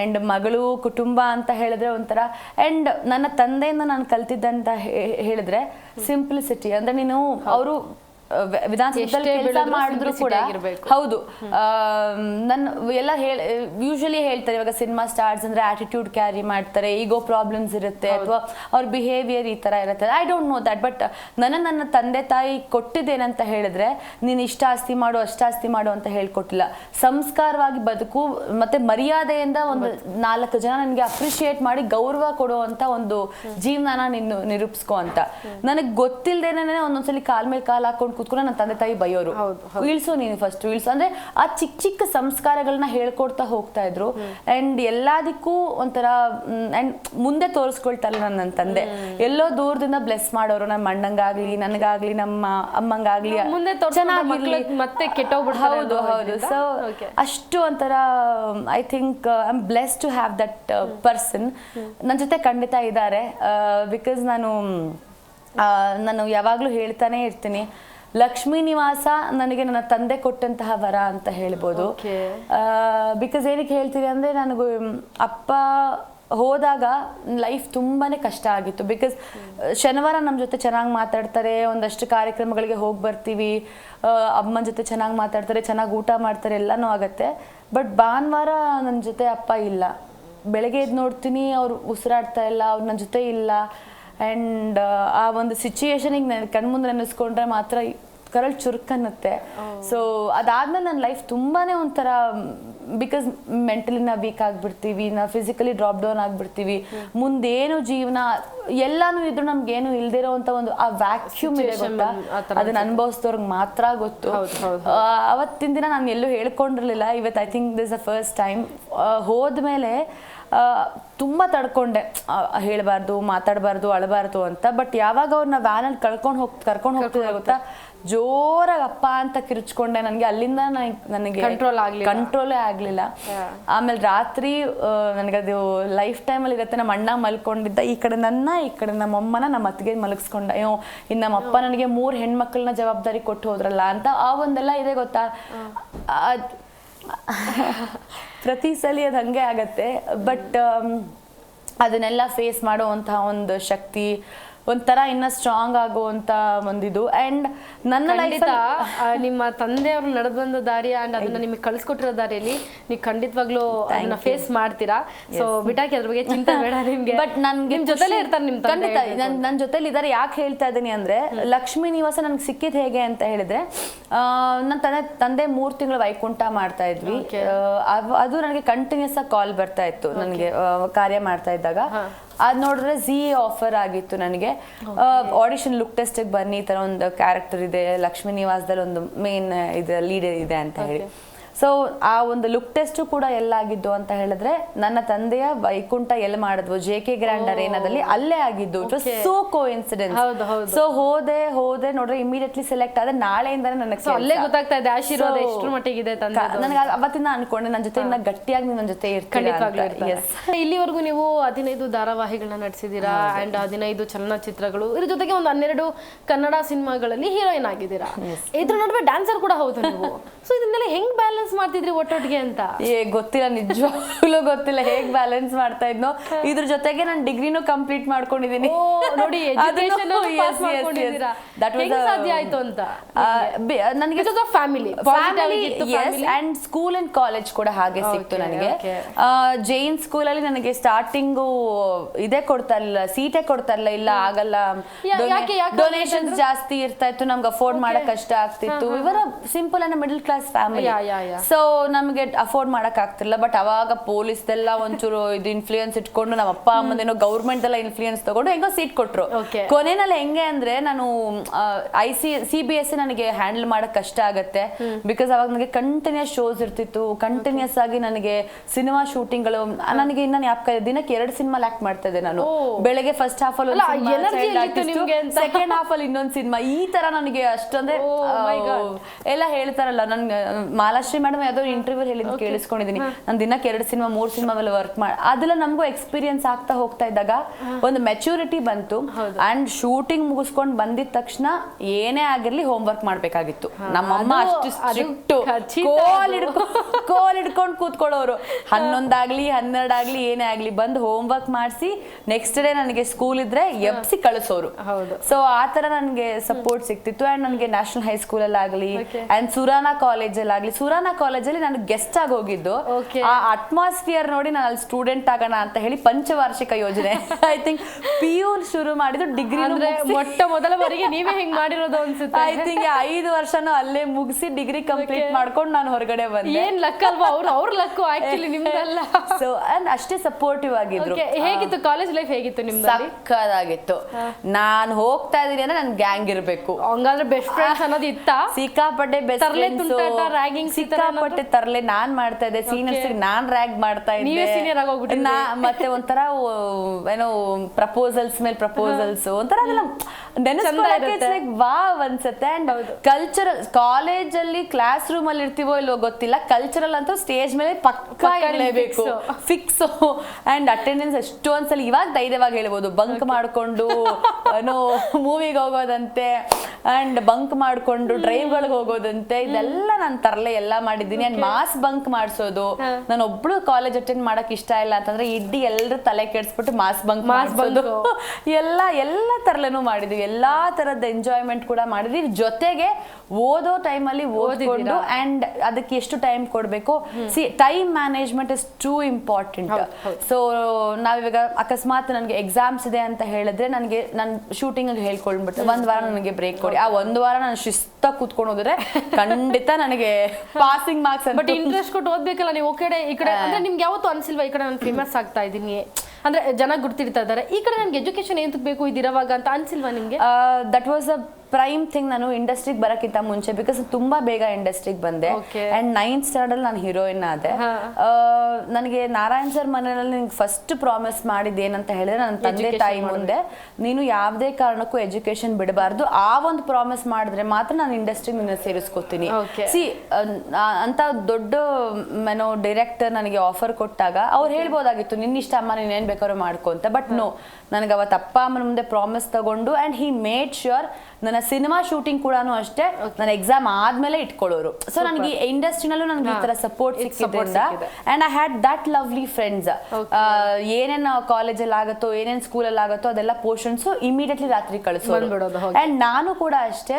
ಅಂಡ್ ಮಗಳು ಕುಟುಂಬ ಅಂತ ಹೇಳಿದ್ರೆ ಒಂಥರ ಅಂಡ್ ನನ್ನ ತಂದೆಯಿಂದ ನಾನು ಕಲ್ತಿದ್ದಂತ ಹೇಳಿದ್ರೆ ಸಿಂಪ್ಲಿಸಿಟಿ ಅಂದ್ರೆ ನೀನು ಅವರು ವಿಧಾನಸೌಧದಲ್ಲಿ ಕೆಲಸ ಮಾಡಿದ್ರು ಕೂಡ. ಹೌದು. ನನ್ನ ಎಲ್ಲ ಹೇಳ ಯೂಶಲಿ ಹೇಳ್ತಾರೆ ಇವಾಗ ಸಿನಿಮಾ ಸ್ಟಾರ್ಸ್ ಅಂದ್ರೆ ಆಟಿಟ್ಯೂಡ್ ಕ್ಯಾರಿ ಮಾಡ್ತಾರೆ ಈಗೋ ಪ್ರಾಬ್ಲಮ್ಸ್ ಇರುತ್ತೆ ಅಥವಾ ಅವ್ರ ಬಿಹೇವಿಯರ್ ಈ ತರ ಇರುತ್ತೆ. I don't know that but ನನ್ನ ನನ್ನ ತಂದೆ ತಾಯಿ ಕೊಟ್ಟಿದ್ದೇನಂತ ಹೇಳಿದ್ರೆ ನೀನ್ ಇಷ್ಟ ಆಸ್ತಿ ಮಾಡು ಅಷ್ಟಾಸ್ತಿ ಮಾಡು ಅಂತ ಹೇಳ್ಕೊಟ್ಟಿಲ್ಲ. ಸಂಸ್ಕಾರವಾಗಿ ಬದುಕು ಮತ್ತೆ ಮರ್ಯಾದೆಯಿಂದ ಒಂದು ನಾಲ್ಕು ಜನ ನನಗೆ ಅಪ್ರಿಶಿಯೇಟ್ ಮಾಡಿ ಗೌರವ ಕೊಡುವಂತ ಒಂದು ಜೀವನನ ನಿನ್ನ ನಿರೂಪಿಸ್ಕೊ ಅಂತ. ನನಗೆ ಗೊತ್ತಿಲ್ಲದೇನೆ ಒಂದೊಂದ್ಸಲಿ ಕಾಲ್ ಮೇಲೆ ಕಾಲ್ ಹಾಕೊಂಡು ಕೂತ್ಕೊಂಡು ನನ್ನ ತಂದೆ ತಾಯಿ ಬೈಯೋರು. ಇಳಿಸು ನೀನು ಫಸ್ಟ್ ಇಳಿಸು ಅಂದ್ರೆ ಆ ಚಿಕ್ಕ ಚಿಕ್ಕ ಸಂಸ್ಕಾರಗಳನ್ನ ಹೇಳ್ಕೊಡ್ತಾ ಹೋಗ್ತಾ ಇದ್ರು. ಅಂಡ್ ಎಲ್ಲದಕ್ಕೂ ಒಂಥರ ಅಂಡ್ ಮುಂದೆ ತೋರಿಸ್ಕೊಳ್ತಾರಲ್ಲ ನನ್ನ ತಂದೆ. ಎಲ್ಲೋ ದೂರದಿಂದ ಬ್ಲೆಸ್ ಮಾಡೋರು. ನಮ್ಮ ಅಣ್ಣಂಗಾಗ್ಲಿ ನನಗಾಗ್ಲಿ ನಮ್ಮ ಅಮ್ಮಂಗಾಗ್ಲಿ ಮುಂದೆ ಮತ್ತೆ ಹೌದು ಹೌದು? ಸೊ ಅಷ್ಟು ಒಂಥರ I think I am bless to have that person ನನ್ನ ಜೊತೆ ಖಂಡಿತ ಇದ್ದಾರೆ. ಬಿಕಾಸ್ ನಾನು ಆ, ನಾನು ಯಾವಾಗಲೂ ಹೇಳ್ತಾನೆ ಇರ್ತೀನಿ. ಲಕ್ಷ್ಮೀ ನಿವಾಸ ನನಗೆ ನನ್ನ ತಂದೆ ಕೊಟ್ಟಂತಹ ವರ ಅಂತ ಹೇಳ್ಬೋದು. ಬಿಕಾಸ್ ಏನಕ್ಕೆ ಹೇಳ್ತೀರಿ ಅಂದರೆ ನನಗೂ ಅಪ್ಪ ಹೋದಾಗ ಲೈಫ್ ತುಂಬಾನೇ ಕಷ್ಟ ಆಗಿತ್ತು. ಬಿಕಾಸ್ ಶನಿವಾರ ನಮ್ಮ ಜೊತೆ ಚೆನ್ನಾಗಿ ಮಾತಾಡ್ತಾರೆ ಒಂದಷ್ಟು ಕಾರ್ಯಕ್ರಮಗಳಿಗೆ ಹೋಗಿ ಬರ್ತೀವಿ ಅಮ್ಮನ ಜೊತೆ ಚೆನ್ನಾಗಿ ಮಾತಾಡ್ತಾರೆ ಚೆನ್ನಾಗಿ ಊಟ ಮಾಡ್ತಾರೆ ಎಲ್ಲನೂ ಆಗುತ್ತೆ. ಬಟ್ ಭಾನುವಾರ ನನ್ನ ಜೊತೆ ಅಪ್ಪ ಇಲ್ಲ. ಬೆಳಗ್ಗೆ ಎದ್ದು ನೋಡ್ತೀನಿ ಅವ್ರು ಉಸಿರಾಡ್ತಾ ಇಲ್ಲ ಅವ್ರು ನನ್ನ ಜೊತೆ ಇಲ್ಲ. ಆ್ಯಂಡ್ ಆ ಒಂದು ಸಿಚುಯೇಷನಿಗೆ ನನ್ನ ಕಣ್ಮುಂದೆ ನೆನೆಸ್ಕೊಂಡ್ರೆ ಮಾತ್ರ ಕರಳು ಚುರುಕನ್ನುತ್ತೆ. ಸೊ ಅದಾದ್ಮೇಲೆ ನನ್ನ ಲೈಫ್ ತುಂಬಾ ಒಂಥರ ಬಿಕಾಸ್ ಮೆಂಟಲಿ ನಾವು ವೀಕ್ ಆಗಿಬಿಡ್ತೀವಿ ನಾವು ಫಿಸಿಕಲಿ ಡ್ರಾಪ್ ಡೌನ್ ಆಗಿಬಿಡ್ತೀವಿ. ಮುಂದೇನು ಜೀವನ ಎಲ್ಲಾನು ಇದ್ರು ನಮ್ಗೇನು ಇಲ್ದಿರೋ ಅಂತ ಒಂದು ಆ ವ್ಯಾಕ್ಯೂಮ್ ಇದೆ ಗೊತ್ತಾ? ಅದನ್ನ ಅನುಭವಿಸಿದವ್ರಿಗೆ ಮಾತ್ರ ಗೊತ್ತು. ಅವತ್ತಿನ ದಿನ ನಾನು ಎಲ್ಲೂ ಹೇಳ್ಕೊಂಡಿರ್ಲಿಲ್ಲ. ಇವತ್ತು I think this a first time ಹೋದ್ಮೇಲೆ ತುಂಬ ತಡ್ಕೊಂಡೆ. ಹೇಳಬಾರ್ದು ಮಾತಾಡಬಾರ್ದು ಅಳಬಾರ್ದು ಅಂತ. ಬಟ್ ಯಾವಾಗ ಅವ್ರನ್ನ ವ್ಯಾನಲ್ಲಿ ಕಳ್ಕೊಂಡು ಹೋಗ್ ಕರ್ಕೊಂಡು ಹೋಗ್ತಿದ್ರೆ ಗೊತ್ತಾ? ಜೋರಾಗಿ ಅಪ್ಪ ಅಂತ ಕಿರ್ಚ್ಕೊಂಡೆ. ನನಗೆ ಅಲ್ಲಿಂದ ನನಗೆ ಕಂಟ್ರೋಲ್ ಆಗಲಿಲ್ಲ. ಆಗ್ಲಿಲ್ಲ. ಕಂಟ್ರೋಲೇ ಆಗಲಿಲ್ಲ ಆಮೇಲೆ ರಾತ್ರಿ ನನಗದು ಲೈಫ್ ಟೈಮಲ್ಲಿ ಇರುತ್ತೆ. ನಮ್ಮ ಅಣ್ಣ ಮಲ್ಕೊಂಡಿದ್ದ. ಈ ಕಡೆ ನನ್ನ ಈ ಕಡೆ ನಮ್ಮ ಅಮ್ಮನ ನಮ್ಮ ಅತ್ತಿಗೆ ಮಲಗಿಸ್ಕೊಂಡ. ಅಯ್ಯೋ ಇನ್ನು ನಮ್ಮ ಅಪ್ಪ ನನಗೆ ಮೂರು ಹೆಣ್ಮಕ್ಳನ್ನ ಜವಾಬ್ದಾರಿ ಕೊಟ್ಟು ಹೋದ್ರಲ್ಲ ಅಂತ ಆ ಒಂದೆಲ್ಲ ಇದೆ ಗೊತ್ತಾ? ಅದ್- ಪ್ರತಿ ಸಲ ಅದು ಹಂಗೆ ಆಗತ್ತೆ. ಬಟ್ ಅದನ್ನೆಲ್ಲ ಫೇಸ್ ಮಾಡುವಂತಹ ಒಂದು ಶಕ್ತಿ ಒಂಥರ ಇನ್ನ ಸ್ಟ್ರಾಂಗ್ ಆಗುವಂತ ಒಂದಿದು. ಅಂಡ್ ನನ್ನ ಖಂಡಿತ ಲೈಫ್ ಆ, ನಿಮ್ಮ ತಂದೆಯವರು ನಡೆದು ಬಂದ ದಾರಿ ಅಂಡ್ ಅದನ್ನ ನಿಮಗೆ ಕಳ್ಸಿಕೊಟ್ಟಿರೋ ದಾರಿಯಲ್ಲಿ ನೀವು ಖಂಡಿತವಾಗ್ಲೂ ಅದನ್ನ ಫೇಸ್ ಮಾಡ್ತೀರಾ? ಸೊ ಬಿಟಾಕಿ ಅದ್ರ ಬಗ್ಗೆ ಚಿಂತೆ ಬೇಡ ನಿಮ್ಗೆ. ಬಟ್ ನನ್ಗೆ ನಿಮ್ ಜೊತೆಲೇ ಇರ್ತಾರೆ ನಿಮ್ ತಂದೆ ಖಂಡಿತ ನನ್ ನನ್ನ ಜೊತೆಲಿ ಇದಾರೆ ಯಾಕೆ ಹೇಳ್ತಾ ಇದ್ದೀನಿ ಅಂದ್ರೆ ಲಕ್ಷ್ಮೀ ನಿವಾಸ ನನ್ಗೆ ಸಿಕ್ಕಿದ್ ಹೇಗೆ ಅಂತ ಹೇಳಿದ್ರೆ ನನ್ನ ತಂದೆ ತಂದೆ ಮೂರ್ ತಿಂಗಳು ವೈಕುಂಠ ಮಾಡ್ತಾ ಇದ್ವಿ. ಆ, ಅವ್- ಅದು ನನಗೆ ಕಂಟಿನ್ಯೂಸ್ ಆಗಿ ಕಾಲ್ ಬರ್ತಾ ಇತ್ತು ನನಗೆ ಕಾರ್ಯ ಮಾಡ್ತಾ ಇದ್ದಾಗ. ಅದ್ ನೋಡಿದ್ರೆ ಝಿ ಆಫರ್ ಆಗಿತ್ತು ನನಗೆ. ಆಡಿಷನ್ ಲುಕ್ ಟೆಸ್ಟ್ ಬನ್ನಿ ಈ ತರ ಒಂದು ಕ್ಯಾರೆಕ್ಟರ್ ಇದೆ ಲಕ್ಷ್ಮೀ ನಿವಾಸದಲ್ಲಿ ಒಂದು ಮೇನ್ ಇದು ಲೀಡರ್ ಇದೆ ಅಂತ ಹೇಳಿ. ಸೊ ಆ ಒಂದು ಲುಕ್ ಟೆಸ್ಟ್ ಕೂಡ ಎಲ್ಲಾಗಿದ್ದು ಅಂತ ಹೇಳಿದ್ರೆ ನನ್ನ ತಂದೆಯ ವೈಕುಂಠ ಎಲ್ಲಿ ಮಾಡಿದ್ವು? ಜೆ ಕೆ ಗ್ರ್ಯಾಂಡ್ ಅರೇನಾದಲ್ಲಿ ಅಲ್ಲೇ ಆಗಿದ್ದು. It was so coincident. So ಹೋದೆ. ಹೋದೆ ನೋಡ್ರೆ ಇಮಿಡಿಯೇಟ್ಲಿ ಸೆಲೆಕ್ಟ್ ಆದ್ರೆ ನಾಳೆಯಿಂದ ನನಗೆ ಅಲ್ಲೇ ಗೊತ್ತಾಗ್ತಾ ಇದೆ ಆಶೀರ್ವಾದ ಎಷ್ಟು ಮಟ್ಟಿಗಿದೆ ನನಗೆ ಅವತ್ತಿಂದ ಅನ್ಕೊಂಡೆ ನನ್ನ ಜೊತೆ ಇನ್ನ ಗಟ್ಟಿಯಾಗಿ ನೀನ್ ನನ್ನ ಜೊತೆ ಇರ್ತೀನಿ. ಇಲ್ಲಿವರೆಗೂ ನೀವು ಹದಿನೈದು ಧಾರಾವಾಹಿಗಳನ್ನ ನಡೆಸಿದೀರಾ? ಅಂಡ್ ಹದಿನೈದು ಚಲನಚಿತ್ರಗಳು. ಇದ್ರ ಜೊತೆಗೆ ಒಂದು ಹನ್ನೆರಡು ಕನ್ನಡ ಸಿನಿಮಾಗಳಲ್ಲಿ ಹೀರೋಯಿನ್ ಆಗಿದ್ದೀರಾ? ಇದ್ರ ನಡುವೆ ಡ್ಯಾನ್ಸರ್ ಕೂಡ ಹೌದು ನೀವು? ಸೊ ಇದನ್ನೆಲ್ಲ ಹೆಂಗ್ ಬ್ಯಾಲೆನ್ಸ್ ಮಾಡ್ತಿದ್ರಿ ಒಟ್ಟೊಟ್ಟಿಗೆ ಅಂತ? ಏ ಗೊತ್ತಿಲ್ಲ ನಿಜವಾಗ್ಲೂ ಗೊತ್ತಿಲ್ಲ. ಹೇಗ್ ಬ್ಯಾಲೆನ್ಸ್ ಮಾಡ್ತಾ ಇದ್ನೋ? ಇದ್ರ ಜೊತೆಗೆ ನಾನು ಡಿಗ್ರಿನೂ ಕಂಪ್ಲೀಟ್ ಮಾಡ್ಕೊಂಡಿದೀನಿ. ಓ, ನೋಡಿ [LAUGHS] education [LAUGHS] pass. ಮಾಡ್ಕೊಂಡಿದ್ದೀರಾ. ಹೆಂಗ್ ಸಾಧ್ಯ ಆಯ್ತು ಅಂತ? ನನಗೆ Because of family. Positive ಆಗಿತ್ತು family. And school and college ಕೂಡ ಹಾಗೆ ಸಿಕ್ತು Okay, ನನಗೆ. okay. ಜೈನ್ ಸ್ಕೂಲ್ ಅಲ್ಲಿ ನನಗೆ ಸ್ಟಾರ್ಟಿಂಗು ಇದೇ ಕೊಡ್ತಾ ಇರಲಿಲ್ಲ ಸೀಟೇ ಕೊಡ್ತಾ ಇರಲಿಲ್ಲ ಇಲ್ಲ ಆಗಲ್ಲ. ಯಾ- ಯಾಕೆ- ಯಾಕೆ ಡೊನೇಷನ್ಸ್ ಜಾಸ್ತಿ ಇರ್ತಾ ಇತ್ತು ನಮ್ಗೆ ಅಫೋರ್ಡ್ ಮಾಡಕ್ ಕಷ್ಟ ಆಗ್ತಿತ್ತು. ಇವರ simple and middle class family. So ನಮಗೆ ಅಫೋರ್ಡ್ ಮಾಡಕ್ ಆಗ್ತಿಲ್ಲ ಬಟ್ ಅವಾಗ ಪೊಲೀಸ್ದೆಲ್ಲ ಒಂಚೂರು ಇದು ಇನ್ಫ್ಲೂಯೆನ್ಸ್ ಇಟ್ಕೊಂಡು ನಮ್ಮ ಅಪ್ಪ ಅಮ್ಮದೇನೋ ಗೌರ್ಮೆಂಟ್ ಎಲ್ಲ ಇನ್ಫ್ಲೂಯೆನ್ಸ್ ತಗೊಂಡು ಹೆಂಗೋ ಸೀಟ್ ಕೊಟ್ರು. ಕೊನೆನಲ್ಲಿ ಹೆಂಗೆ ಅಂದ್ರೆ ನಾನು I C C B S ನನಗೆ ಹ್ಯಾಂಡಲ್ ಮಾಡಕ್ ಕಷ್ಟ ಆಗತ್ತೆ. ಬಿಕಾಸ್ ಅವಾಗ ನನಗೆ ಕಂಟಿನ್ಯೂಸ್ ಶೋಸ್ ಇರ್ತಿತ್ತು. ಕಂಟಿನ್ಯೂಸ್ ಆಗಿ ನನಗೆ ಸಿನಿಮಾ ಶೂಟಿಂಗ್ಗಳು ನನಗೆ ಇನ್ನ ಜ್ಞಾಪಕ ದಿನಕ್ಕೆ ಎರಡು ಸಿನಿಮಾ ಆಕ್ಟ್ ಮಾಡ್ತಾ ಇದ್ದೆ ನಾನು. ಬೆಳಗ್ಗೆ ಫಸ್ಟ್ ಹಾಫ್ ಅಲ್ಲಿ? ಸೆಕೆಂಡ್ ಹಾಫ್ ಅಲ್ಲಿ ಇನ್ನೊಂದು ಸಿನಿಮಾ ಈ ತರ ನನಗೆ ಅಷ್ಟೊಂದೇ. [LAUGHS] ಎಲ್ಲ ಹೇಳ್ತಾರಲ್ಲ ನನ್ ಮಾಲಾಶ್ರೀ ಮೇಡಮ್ ಯಾವ್ದೋ ಇಂಟರ್ವ್ಯೂ ಹೇಳಿದ್ ಕೇಳಿಸ್ಕೊಂಡಿದೀನಿ ನಾನು ದಿನಕ್ಕೆ ಎರಡು ಸಿನಿಮಾ ಮೂರ್ ಸಿನಿಮಾ ಮೇಲೆ ವರ್ಕ್ ಮಾಡಿ ಅದೆಲ್ಲ ನಮಗೂ ಎಕ್ಸ್ಪೀರಿಯನ್ಸ್ ಆಗ್ತಾ ಹೋಗ್ತಾ ಇದ್ದಾಗ ಒಂದು ಮೆಚುರಿಟಿ ಬಂತು ಅಂಡ್ ಶೂಟಿಂಗ್ ಮುಗಿಸ್ಕೊಂಡು ಬಂದಿದ ತಕ್ಷಣ ಏನೇ ಆಗಿರ್ಲಿ ಹೋಮ್ ವರ್ಕ್ ಮಾಡ್ಬೇಕಾಗಿತ್ತು ನಮ್ಮಮ್ಮ ಅಷ್ಟು ಸ್ಟ್ರಿಕ್ಟ್ ಕೋಲ್ ಹಿಡ್ಕೊ ಕೋಲ್ ಹಿಡ್ಕೊಂಡು ಕೂತ್ಕೊಳ್ಳೋರು. ಹನ್ನೊಂದಾಗ್ಲಿ ಹನ್ನೆರಡಾಗ್ಲಿ ಏನೇ ಆಗ್ಲಿ ಬಂದು ಹೋಮ್ ವರ್ಕ್ ಮಾಡಿಸಿ ನೆಕ್ಸ್ಟ್ ಡೇ ನನಗೆ ಸ್ಕೂಲ್ ಇದ್ರೆ ಎಬ್ಸಿ ಕಳಿಸೋರು. ಹೌದು. ಸೊ ಆ ತರ ನನಗೆ ಸಪೋರ್ಟ್ ಸಿಕ್ತಿತ್ತು ಅಂಡ್ ನನಗೆ ನ್ಯಾಷನಲ್ ಹೈಸ್ಕೂಲ್ ಆಗಲಿ Okay. ಅಂಡ್ ಸುರಾನ ಕಾಲೇಜಲ್ಲಿ ಆಗಲಿ ಸುರಾನ ಕಾಲೇಜಲ್ಲಿ ನಾನು ಗೆಸ್ಟ್ ಆಗಿ ಹೋಗಿದ್ದು. ಆ ಅಟ್ಮಾಸ್ಫಿಯರ್ ನೋಡಿ ನಾನು ಅಲ್ಲಿ ಸ್ಟೂಡೆಂಟ್ ಆಗೋಣ ಅಂತ ಹೇಳಿ ಪಂಚವಾರ್ಷಿಕ ಯೋಜನೆ. ಐ ಥಿಂಕ್ ಪಿ ಯು ಶುರು ಮಾಡಿದ್ದು ಡಿಗ್ರಿ ಅಂದ್ರೆ ಮೊಟ್ಟ ಮೊದಲ ಬಾರಿಗೆ ನೀವೇ ಹಿಂಗ್ ಮಾಡಿರೋದು ಅನ್ಸುತ್ತೆ? [LAUGHS] ಐ ಥಿಂಕ್ ಐದು ವರ್ಷನೂ ಅಲ್ಲೇ ಮುಗಿಸಿ ಡಿಗ್ರಿ ಕಂಪ್ಲೀಟ್ ಮಾಡ್ಕೊಂಡು ನಾನು ಹೊರಗಡೆ ಬಂದೆ. ಏನ್ ಲಕ್ ಅಲ್ವಾ? ಅವ್ರು ಅವ್ರ ಲಕ್ಕು ಆಕ್ಚುಲಿ [LAUGHS] ನಿಮ್ದಲ್ಲ. ಸೊ ಅಂಡ್ ಅಷ್ಟೇ ಸಪೋರ್ಟಿವ್ ಆಗಿದ್ರು. ಹೇಗಿತ್ತು? ಕಾಲೇಜ್ ಲೈಫ್ ಹೇಗಿತ್ತು ನಿಮ್ದು ಸಕ್ಕದಾಗಿತ್ತು. ನಾನ್ ಹೋಗ್ತಾ ಇದೀನಿ ಅಂದ್ರೆ ನನ್ ಗ್ಯಾಂಗ್ ಇರಬೇಕು. ಹಂಗಾದ್ರೆ ಬೆಸ್ಟ್ ಫ್ರೆಂಡ್ಸ್ ಅನ್ನೋದು ಇತ್ತ? ಸಿಕ್ಕಾಪಟ್ಟೆ ಬೆಸ್ಟ್ ಫ್ರೆಂಡ್ಸ್ ಸಿಕ್ಕ ಸಿಕ್ಕಾಪಟ್ಟೆ ತರಲೆ ನಾನ್ ಮಾಡ್ತಾ ಇದ್ದೆ. ಸೀನಿಯರ್ಸ್ ನಾನ್ ರ್ಯಾಗ್ ಮಾಡ್ತಾ ಇದ್ದೆ. ಮತ್ತೆ ಒಂಥರ ಏನೋ ಪ್ರಪೋಸಲ್ಸ್ ಮೇಲೆ ಪ್ರಪೋಸಲ್ಸ್ ಒಂಥರ ಅದೆಲ್ಲ ಲೈಕ್ ವಾವ್ ಅನ್ಸುತ್ತೆ. ಅಂಡ್ ಕಲ್ಚರಲ್ ಕಾಲೇಜ್ ಅಲ್ಲಿ ಕ್ಲಾಸ್ ರೂಮ್ ಅಲ್ಲಿ ಇರ್ತೀವೋ ಇಲ್ವೋ ಗೊತ್ತಿಲ್ಲ. ಕಲ್ಚರಲ್ ಅಂತೂ ಸ್ಟೇಜ್ ಮೇಲೆ ಪಕ್ಕ ಪಕ್ಕ ಇರಲೇಬೇಕು. ಫಿಕ್ಸ್ ಅಂಡ್ ಅಟೆಂಡೆನ್ಸ್ ಎಷ್ಟೊಂದ್ಸಲ ಇವಾಗ ಧೈರ್ಯವಾಗಿ ಹೇಳ್ಬೋದು. ಬಂಕ್ ಮಾಡ್ಕೊಂಡು ಏನೋ ಮೂವಿಗೆ ಹೋಗೋದಂತೆ. ಅಂಡ್ ಬಂಕ್ ಮಾಡ್ಕೊಂಡು ಡ್ರೈವ್ಗಳಿಗೆ ಹೋಗೋದಂತೆ. ಇದೆಲ್ಲ ನಾನು ತರಲೆ ಎಲ್ಲ ಮಾಡಿದ್ದೀನಿ. ಅಂಡ್ ಮಾಸ್ ಬಂಕ್ ಮಾಡಿಸೋದು. ನಾನು ಒಬ್ಳು ಕಾಲೇಜ್ ಅಟೆಂಡ್ ಮಾಡಕ್ ಇಷ್ಟ ಇಲ್ಲ ಅಂತಂದ್ರೆ ಇಡ್ಡಿ ಎಲ್ಲರೂ ತಲೆ ಕೆಡಿಸ್ಬಿಟ್ಟು ಮಾಸ್ ಬಂಕ್ ಮಾಡಿಸೋದು. [LAUGHS] ಎಲ್ಲ ಎಲ್ಲ ತರಲೇನು ಮಾಡಿದೀವಿ. ಎಲ್ಲಾ ತರದ ಎಂಜಾಯ್ಮೆಂಟ್ ಕೂಡ ಮಾಡಿದೀವಿ. ಜೊತೆಗೆ ಓದೋ ಟೈಮಲ್ಲಿ ಓದಿಕೊಂಡು ಅಂಡ್ ಅದಕ್ಕೆ ಎಷ್ಟು ಟೈಮ್ ಕೊಡ್ಬೇಕು? See time management is too important so ನಾವಿವಾಗ ಅಕಸ್ಮಾತ್ ನನಗೆ ಎಕ್ಸಾಮ್ಸ್ ಇದೆ ಅಂತ ಹೇಳಿದ್ರೆ ನನಗೆ ನಾನು ಶೂಟಿಂಗ್ ಹೇಳ್ಕೊಂಡ್ಬಿಟ್ಟು ಒಂದ್ ವಾರ ನನಗೆ ಬ್ರೇಕ್ ಕೊಡಿ. ಆ ಒಂದ್ ವಾರ ನಾನು ಶಿಸ್ತ ಕೂತ್ಕೊಂಡು ಹೋದ್ರೆ ಖಂಡಿತ ನನಗೆ [LAUGHS] ಪಾಸಿಂಗ್ ಮಾರ್ಕ್ಸ್ ಬಟ್ ಇಂಟ್ರೆಸ್ಟ್ ಕೊಟ್ಟು ಓದ್ಬೇಕಲ್ಲ ನೀವು? ಒಕಡೆ ಕಡೆ ಈ ಕಡೆ. ಅಂದ್ರೆ ನಿಮ್ಗೆ ಯಾವತ್ತು ಅನ್ಸಿಲ್ವಾ ಈ ಕಡೆ ನಾನು ಫೇಮಸ್ ಆಗ್ತಾ ಇದ್ದೀನಿ? ಅಂದ್ರೆ ಜನ ಗುರ್ತಿಡ್ತಾ ಇದ್ದಾರೆ. ಈ ಕಡೆ ನನ್ಗೆ ಎಜುಕೇಶನ್ ಏನ್ ಬೇಕು? ಇದಿರವಾಗ ಅಂತ ಅನ್ಸಿಲ್ವಾ ನಿಮ್ಗೆ? That was a prime thing ನಾನು ಇಂಡಸ್ಟ್ರಿಗೆ ಬರಕ್ಕಿಂತ ಮುಂಚೆ ಬಿಕಾಸ್ ತುಂಬಾ ಬೇಗ ಇಂಡಸ್ಟ್ರಿಗೆ ಬಂದೆ. ಅಂಡ್ ನೈನ್ತ್ ಸ್ಟ್ಯಾಂಡರ್ಡ್ ಅಲ್ಲಿ ನಾನು ಹೀರೋಯಿನ್ ಆದೆ. ಆ, ನನಗೆ ನಾರಾಯಣ್ ಸರ್ ಮನೆಯಲ್ಲಿ ನಿಂಗೆ ಫಸ್ಟ್ ಪ್ರಾಮಿಸ್ ಮಾಡಿದ ಏನಂತ ಹೇಳಿದ್ರೆ ನನ್ನ ತಂದೆ ತಾಯಿ ಮುಂದೆ. ನೀನು ಯಾವುದೇ ಕಾರಣಕ್ಕೂ ಎಜುಕೇಶನ್ ಬಿಡಬಾರ್ದು. ಆ ಒಂದು ಪ್ರಾಮಿಸ್ ಮಾಡಿದ್ರೆ ಮಾತ್ರ ನಾನು ಇಂಡಸ್ಟ್ರಿ ನಿನ್ನ ಸೇರಿಸ್ಕೊತೀನಿ. ಸಿ ಅಂತ ದೊಡ್ಡ ಏನೋ ಡೈರೆಕ್ಟರ್ ನನಗೆ ಆಫರ್ ಕೊಟ್ಟಾಗ ಅವ್ರು ಹೇಳ್ಬೋದಾಗಿತ್ತು ನಿನ್ನ ಇಷ್ಟ ಅಮ್ಮ ನೀನು ಏನ್ ಬೇಕಾದ್ರೂ ಮಾಡ್ಕೊಂತ ಬಟ್ ನೋ ನನಗೆ ಅವತ್ತು ಅಪ್ಪ ಅಮ್ಮನ ಮುಂದೆ ಪ್ರಾಮಿಸ್ ತಗೊಂಡು ಅಂಡ್ ಹಿ ಮೇಡ್ ಶ್ಯೂರ್ ನನ್ನ ಸಿನಿಮಾ ಶೂಟಿಂಗ್ ಕೂಡ ಅಷ್ಟೇ ನನ್ನ ಎಕ್ಸಾಮ್ ಆದ್ಮೇಲೆ ಇಟ್ಕೊಳ್ಳೋರು. ಸೊ ನನಗೆ ಇಂಡಸ್ಟ್ರಿನಲ್ಲೂ ನನಗೆ ಈ ತರ ಸಪೋರ್ಟ್ ಸಿಕ್ಕಿದ್ರಿಂದ ಸಿಕ್ಕಿದೆ. And I had that lovely friends ಏನೇನ್ ಕಾಲೇಜಲ್ಲಿ ಆಗುತ್ತೋ ಏನೇನ್ ಸ್ಕೂಲಲ್ಲಿ ಆಗುತ್ತೋ ಅದೆಲ್ಲ ಪೋರ್ಷನ್ಸ್ ಇಮಿಡಿಯೇಟ್ಲಿ ರಾತ್ರಿ ಕಳಿಸೋದು. ಅಂಡ್ ನಾನು ಕೂಡ ಅಷ್ಟೇ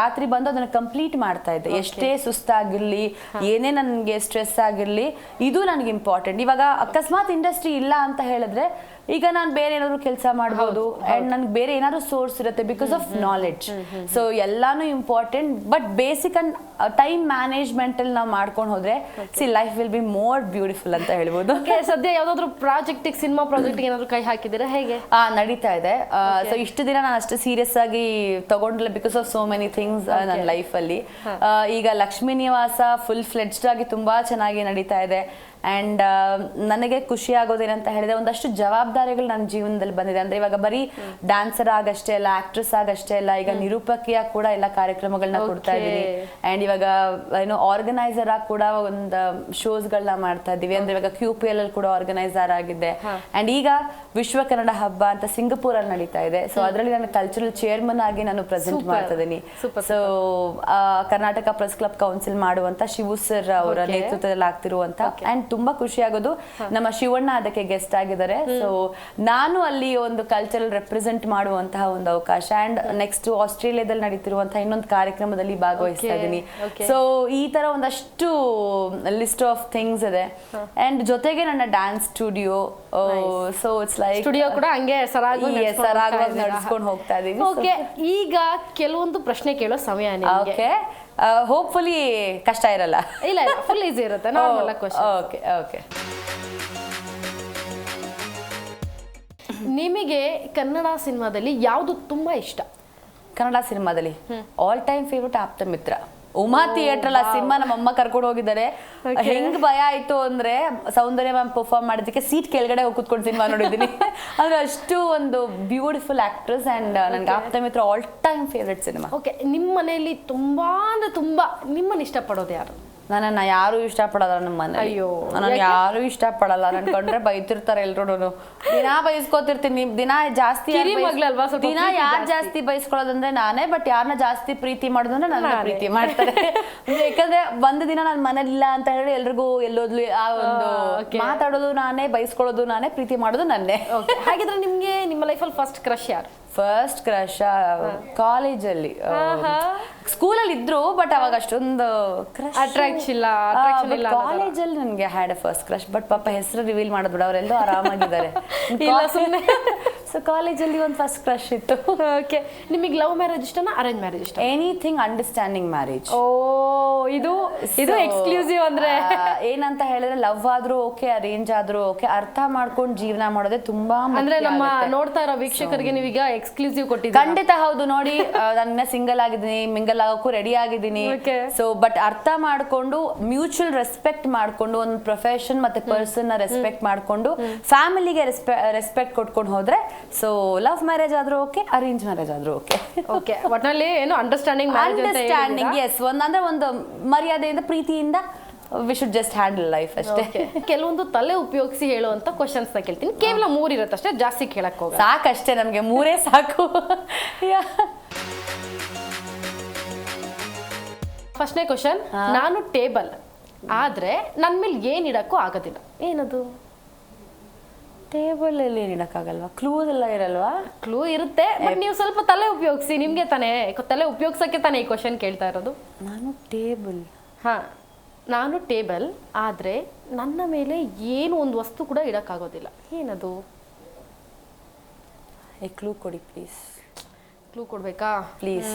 ರಾತ್ರಿ ಬಂದು ಅದನ್ನ ಕಂಪ್ಲೀಟ್ ಮಾಡ್ತಾ ಇದ್ದೆ. ಎಷ್ಟೇ ಸುಸ್ತಾಗಿರ್ಲಿ ಏನೇ ನನಗೆ ಸ್ಟ್ರೆಸ್ ಆಗಿರ್ಲಿ ಇದು ನನಗೆ ಇಂಪಾರ್ಟೆಂಟ್ ಇವಾಗ ಅಕಸ್ಮಾತ್ ಇಂಡಸ್ಟ್ರಿ ಇಲ್ಲ ಅಂತ ಹೇಳಿದ್ರೆ ಈಗ ನಾನು ಬೇರೆ ಏನಾದ್ರು ಕೆಲಸ ಮಾಡಬಹುದು ಅಂಡ್ ನನ್ಗೆ ಬೇರೆ ಏನಾದ್ರು ಸೋರ್ಸ್ ಇರುತ್ತೆ ಬಿಕಾಸ್ ಆಫ್ ನಾಲೆಡ್ಜ್ ಸೊ ಎಲ್ಲಾನು important but basic and time management ಅಲ್ಲಿ ನಾವು ಮಾಡ್ಕೊಂಡು ಹೋದ್ರೆ see life will be more beautiful ಅಂತ ಹೇಳ್ಬೋದು. [LAUGHS] ಸದ್ಯ ಯಾವ್ದಾದ್ರು ಪ್ರಾಜೆಕ್ಟ್ ಸಿನಿಮಾ ಪ್ರಾಜೆಕ್ಟ್ ಏನಾದ್ರು ಕೈ ಹಾಕಿದ್ದೀರಾ? ಹೇಗೆ? ಆ ನಡೀತಾ ಇದೆ. ಸೊ ಇಷ್ಟು ದಿನ ನಾನು ಅಷ್ಟು ಸೀರಿಯಸ್ ಆಗಿ ತಗೊಂಡಿಲ್ಲ because of so many things ನನ್ನ ಅಲ್ಲಿ. ಈಗ ಲಕ್ಷ್ಮೀ ನಿವಾಸ ಫುಲ್ ಫ್ಲೆಡ್ಜ್ಡ್ ಆಗಿ ತುಂಬಾ ಚೆನ್ನಾಗಿ ನಡೀತಾ ಇದೆ. ಅಂಡ್ ನನಗೆ ಖುಷಿ ಆಗೋದೇನಂತ ಹೇಳಿದ್ರೆ ಒಂದಷ್ಟು ಜವಾಬ್ದಾರಿಗಳು ನನ್ನ ಜೀವನದಲ್ಲಿ ಬಂದಿದೆ. ಅಂದ್ರೆ ಇವಾಗ ಬರೀ ಡ್ಯಾನ್ಸರ್ ಆಗಷ್ಟೇ ಅಲ್ಲ ಆಕ್ಟ್ರೆಸ್ ಆಗಷ್ಟೇ ಅಲ್ಲ ಈಗ ನಿರೂಪಕಿಯ ಕೂಡ ಎಲ್ಲ ಕಾರ್ಯಕ್ರಮಗಳನ್ನ ಕೊಡ್ತಾ ಇದ್ದೀವಿ ಇದ್ದೀನಿ. ಅಂಡ್ ಇವಾಗ ಏನು ಆರ್ಗನೈಸರ್ ಆಗಿ ಕೂಡ ಒಂದು ಶೋಸ್ ಗಳನ್ನ ಮಾಡ್ತಾ ಇದೀವಿ ಅಂದ್ರೆ ಇವಾಗ ಕ್ಯೂ ಪಿ ಎಲ್ ಅಲ್ಲಿ ಕೂಡ ಆರ್ಗನೈಸರ್ ಆಗಿದೆ ಅಂಡ್ ಈಗ ವಿಶ್ವ ಕನ್ನಡ ಹಬ್ಬ ಅಂತ ಸಿಂಗಪೂರ್ ಅಲ್ಲಿ ನಡೀತಾ ಇದೆ. ಸೊ ಅದರಲ್ಲಿ ನಾನು ಕಲ್ಚರಲ್ ಚೇರ್ಮನ್ ಆಗಿ ನಾನು ಪ್ರೆಸೆಂಟ್. ಮಾಡ್ತಾ ಇದ್ದೀನಿ. So Karnataka press club council ಮಾಡುವಂತ ಶಿವು ಸರ್ ಅವರ ನೇತೃತ್ವದಲ್ಲಿ ಆಗ್ತಿರುವಂತ ಅಂಡ್ ತುಂಬಾ ಖುಷಿ ಆಗೋದು. ನಮ್ಮ ಶಿವಣ್ಣ ಅದಕ್ಕೆ ಗೆಸ್ಟ್ ಆಗಿದ್ದಾರೆ. ಸೊ ನಾನು ಅಲ್ಲಿ ಒಂದು ಕಲ್ಚರಲ್ ರೆಪ್ರೆಸೆಂಟ್ ಮಾಡುವಂತಹ ಒಂದು ಅವಕಾಶ ಅಂಡ್ ನೆಕ್ಸ್ಟ್ ಆಸ್ಟ್ರೇಲಿಯಾದಲ್ಲಿ ನಡೀತಿರುವಂತಹ ಇನ್ನೊಂದು ಕಾರ್ಯಕ್ರಮದಲ್ಲಿ ಭಾಗವಹಿಸ್ತಾ ಇದ್ದೀನಿ. ಸೊ ಈ ತರ ಒಂದಷ್ಟು ಲಿಸ್ಟ್ ಆಫ್ ಥಿಂಗ್ಸ್ ಇದೆ. ಅಂಡ್ ಜೊತೆಗೆ ನನ್ನ dance studio so it's like studio ಕೂಡ ಹಂಗೆ ಸರಾಗವಾಗಿ ನಡೆಸ್ಕೊಂಡು ನಡ್ಸ್ಕೊಂಡು ಹೋಗ್ತಾ ಇದೀವಿ ಓಕೆ ಈಗ ಕೆಲವೊಂದು ಪ್ರಶ್ನೆ ಕೇಳೋ ಸಮಯ ಓಕೆ ಹೋಪ್ಫುಲಿ ಕಷ್ಟ ಇರಲ್ಲ. ಇಲ್ಲ ಇಲ್ಲ ಫುಲ್ ಈಸಿ ಇರುತ್ತೆ. ನಾರ್ಮಲ್ ಓಕೆ ಓಕೆ ನಿಮಗೆ ಕನ್ನಡ ಸಿನಿಮಾದಲ್ಲಿ ಯಾವುದು ತುಂಬಾ ಇಷ್ಟ? ಕನ್ನಡ ಸಿನಿಮಾದಲ್ಲಿ all time favourite Aptha Mitra. Uma theatre ಆ ಸಿನಿಮಾ ನಮ್ಮ ಅಮ್ಮ ಕರ್ಕೊಂಡು ಹೋಗಿದ್ದಾರೆ. ಹೆಂಗ್ ಭಯ ಆಯ್ತು ಅಂದ್ರೆ ಸೌಂದರ್ಯ ಮ್ಯಾಮ್ ಪರ್ಫಾರ್ಮ್ ಮಾಡಿದಕ್ಕೆ ಸೀಟ್ ಕೆಳಗಡೆ ಹೋಗಿ ಕುತ್ಕೊಂಡು ಸಿನಿಮಾ ನೋಡಿದ್ದೀನಿ. [LAUGHS] ಅಂದ್ರೆ ಅಷ್ಟು ಒಂದು ಬ್ಯೂಟಿಫುಲ್ ಆಕ್ಟ್ರೆಸ್ ಅಂಡ್ ನನ್ಗೆ Aptha Mitra all time favourite cinema okay ನಿಮ್ಮ ಮನೆಯಲ್ಲಿ ತುಂಬಾ ಅಂದ್ರೆ ತುಂಬಾ ನಿಮ್ಮನ್ನ ಇಷ್ಟಪಡೋದು ಯಾರು? ನನ್ನನ್ನ ಯಾರು ಇಷ್ಟಪಡಲ್ಲ ನಮ್ಮ ಮನೆ ಅಯ್ಯೋ, ನನ್ನ ಯಾರು ಇಷ್ಟಪಡಲ್ಲ. ನನ್ ಕಂಡ್ರೆ ಬೈತಿರ್ತಾರೆ ಎಲ್ರು ದಿನಾ ಬೈಸ್ಕೊತಿರ್ತೀನಿ. ದಿನ ಜಾಸ್ತಿ ದಿನ ಯಾರ್ ಜಾಸ್ತಿ. ಬೈಸ್ಕೊಳ್ಳೋದಂದ್ರೆ ನಾನೇ ಬಟ್ ಯಾರನ್ನ ಜಾಸ್ತಿ ಪ್ರೀತಿ ಮಾಡೋದಂದ್ರೆ ನನ್ನ ನಾನೇ. ಪ್ರೀತಿ ಮಾಡ್ತಾರೆ. [LAUGHS] ಯಾಕಂದ್ರೆ ಒಂದು ದಿನ ನಾನು ಮನೇಲಿಲ್ಲ ಅಂತ ಹೇಳಿ ಎಲ್ರಿಗೂ ಎಲ್ಲೋದ್ಲು ಆ ಒಂದು ಮಾತಾಡೋದು ನಾನೇ ಬೈಸ್ಕೊಳ್ಳೋದು ನಾನೇ ಪ್ರೀತಿ ಮಾಡೋದು ನನ್ನೇ. ಹಾಗಿದ್ರೆ ನಿಮ್ಗೆ ನಿಮ್ಮ ಲೈಫಲ್ಲಿ ಫಸ್ಟ್ ಕ್ರಶ್ ಯಾರು? ಫಸ್ಟ್ ಕ್ರಶ್ ಕಾಲೇಜಲ್ಲಿ ಸ್ಕೂಲಲ್ಲಿ ಇದ್ರು ಬಟ್ ಅವಾಗ ಅಷ್ಟೊಂದು ಕ್ರಶ್ [LAUGHS] ಇಲ್ಲ, attraction ಇಲ್ಲ ಅನ್ನೋದಲ್ಲ. ಕಾಲೇಜಲ್ಲಿ ನನಗೆ had a first crush but ಪಾಪ ಹೆಸರು ರಿವೀಲ್ ಮಾಡೋದು ಬಿಡ ಅವರೆಲ್ಲೋ ಆರಾಮಾಗಿದ್ದಾರೆ ಇಲ್ಲ, ಸುಮ್ನೆ. ಸೊ ಕಾಲೇಜಲ್ಲಿ ಒಂದು ಫಸ್ಟ್ ಕ್ರಶ್ ಇತ್ತು ಓಕೆ ನಿಮಗೆ ಲವ್ ಮ್ಯಾರೇಜ್ ಇಷ್ಟನಾ ಅರೇಂಜ್ ಮ್ಯಾರೇಜ್ ಇಷ್ಟ ಎನಿಥಿಂಗ್ ಅಂಡರ್ಸ್ಟ್ಯಾಂಡಿಂಗ್ ಮ್ಯಾರೇಜ್ ಓ ಇದು ಇದು ಎಕ್ಸ್ಕ್ಲೂಸಿವ್ ಅಂದ್ರೆ ಏನಂತ ಹೇಳಿದ್ರೆ ಲವ್ ಆದ್ರೂ ಓಕೆ ಅರೇಂಜ್ ಆದ್ರೂ ಓಕೆ ಅರ್ಥ ಮಾಡ್ಕೊಂಡು ಜೀವನ ಮಾಡೋದೇ ತುಂಬಾ ಮುಖ್ಯ ಅಂದ್ರೆ ನಮ್ಮ ಆಗುತ್ತೆ. ನೋಡ್ತಾ ಇರೋ ವೀಕ್ಷಕರಿಗೆ ನೀವೀಗ ಎಕ್ಸ್ಕ್ಲೂಸಿವ್ ಕೊಟ್ಟಿದ್ದೀರಾ ಖಂಡಿತ ಹೌದು ನೋಡಿ ನನ್ನ ಸಿಂಗಲ್ ಆಗಿದ್ದೀನಿ ಮಿಂಗಲ್ ಆಗೋಕ್ಕೂ ರೆಡಿ ಆಗಿದ್ದೀನಿ Okay. ಸೊ ಬಟ್ ಅರ್ಥ ಮಾಡ್ಕೊಂಡು ಮ್ಯೂಚುವಲ್ ರೆಸ್ಪೆಕ್ಟ್ ಮಾಡ್ಕೊಂಡು ಒಂದು ಪ್ರೊಫೆಷನ್ ಮತ್ತೆ ಪರ್ಸನ್ನ ರೆಸ್ಪೆಕ್ಟ್ ಮಾಡ್ಕೊಂಡು ಫ್ಯಾಮಿಲಿಗೆ ರೆಸ್ಪೆಕ್ಟ್ ಕೊಟ್ಕೊಂಡು ಹೋದ್ರೆ ಸೊ ಲವ್ ಮ್ಯಾರೇಜ್ ಆದ್ರೂ ಓಕೆ ಅರೇಂಜ್ ಮ್ಯಾರೇಜ್ ಆದ್ರೂ ಓಕೆ ಓಕೆ ಒಟ್ನಲ್ಲಿ ಏನು ಅಂಡರ್ಸ್ಟ್ಯಾಂಡಿಂಗ್ ಅಂಡರ್ಸ್ಟ್ಯಾಂಡಿಂಗ್ ಎಸ್ ಒಂದು ಅಂದ್ರೆ ಒಂದು ಮರ್ಯಾದೆಯಿಂದ ಪ್ರೀತಿಯಿಂದ we should just handle life ಅಷ್ಟೇ. ಕೆಲವೊಂದು ತಲೆ ಉಪಯೋಗಿಸಿ ಹೇಳುವಂತ ಕ್ವಶನ್ಸ್ನ ಕೇಳ್ತೀನಿ. ಕೇವಲ ಮೂರ್ ಇರುತ್ತೆ ಅಷ್ಟೇ ಜಾಸ್ತಿ ಕೇಳಕ್ ಹೋಗ ಸಾಕಷ್ಟೇ ನಮ್ಗೆ ಮೂರೇ ಸಾಕು. [LAUGHS] ಫಸ್ಟ್ನೇ ಕ್ವಶನ್ ನಾನು ಟೇಬಲ್ ಆದ್ರೆ ನನ್ನ ಮೇಲೆ ಏನು ಇಡೋಕ್ಕೂ ಆಗೋದಿಲ್ಲ. ಏನದು? ಟೇಬಲ್ ಅಲ್ಲಿ ಇಡೋಕ್ಕಾಗಲ್ವಾ? ಕ್ಲೂ ಎಲ್ಲ ಇರಲ್ವಾ? ಕ್ಲೂ ಇರುತ್ತೆ ಬಟ್ ನೀವು ಸ್ವಲ್ಪ ತಲೆ ಉಪಯೋಗಿಸಿ ನಿಮಗೆ ತಾನೇ ತಲೆ ಉಪಯೋಗಿಸೋಕ್ಕೆ ತಾನೇ ಈ ಕ್ವಶನ್ ಕೇಳ್ತಾ ಇರೋದು. ನಾನು ಟೇಬಲ್ ಹಾ ನಾನು ಟೇಬಲ್ ಆದ್ರೆ ನನ್ನ ಮೇಲೆ ಏನು ಒಂದು ವಸ್ತು ಕೂಡ ಇಡೋಕ್ಕಾಗೋದಿಲ್ಲ. ಏನದು? ಏ ಕ್ಲೂ ಕೊಡಿ ಪ್ಲೀಸ್ ಕ್ಲೂ ಕೊಡಬೇಕಾ? ಪ್ಲೀಸ್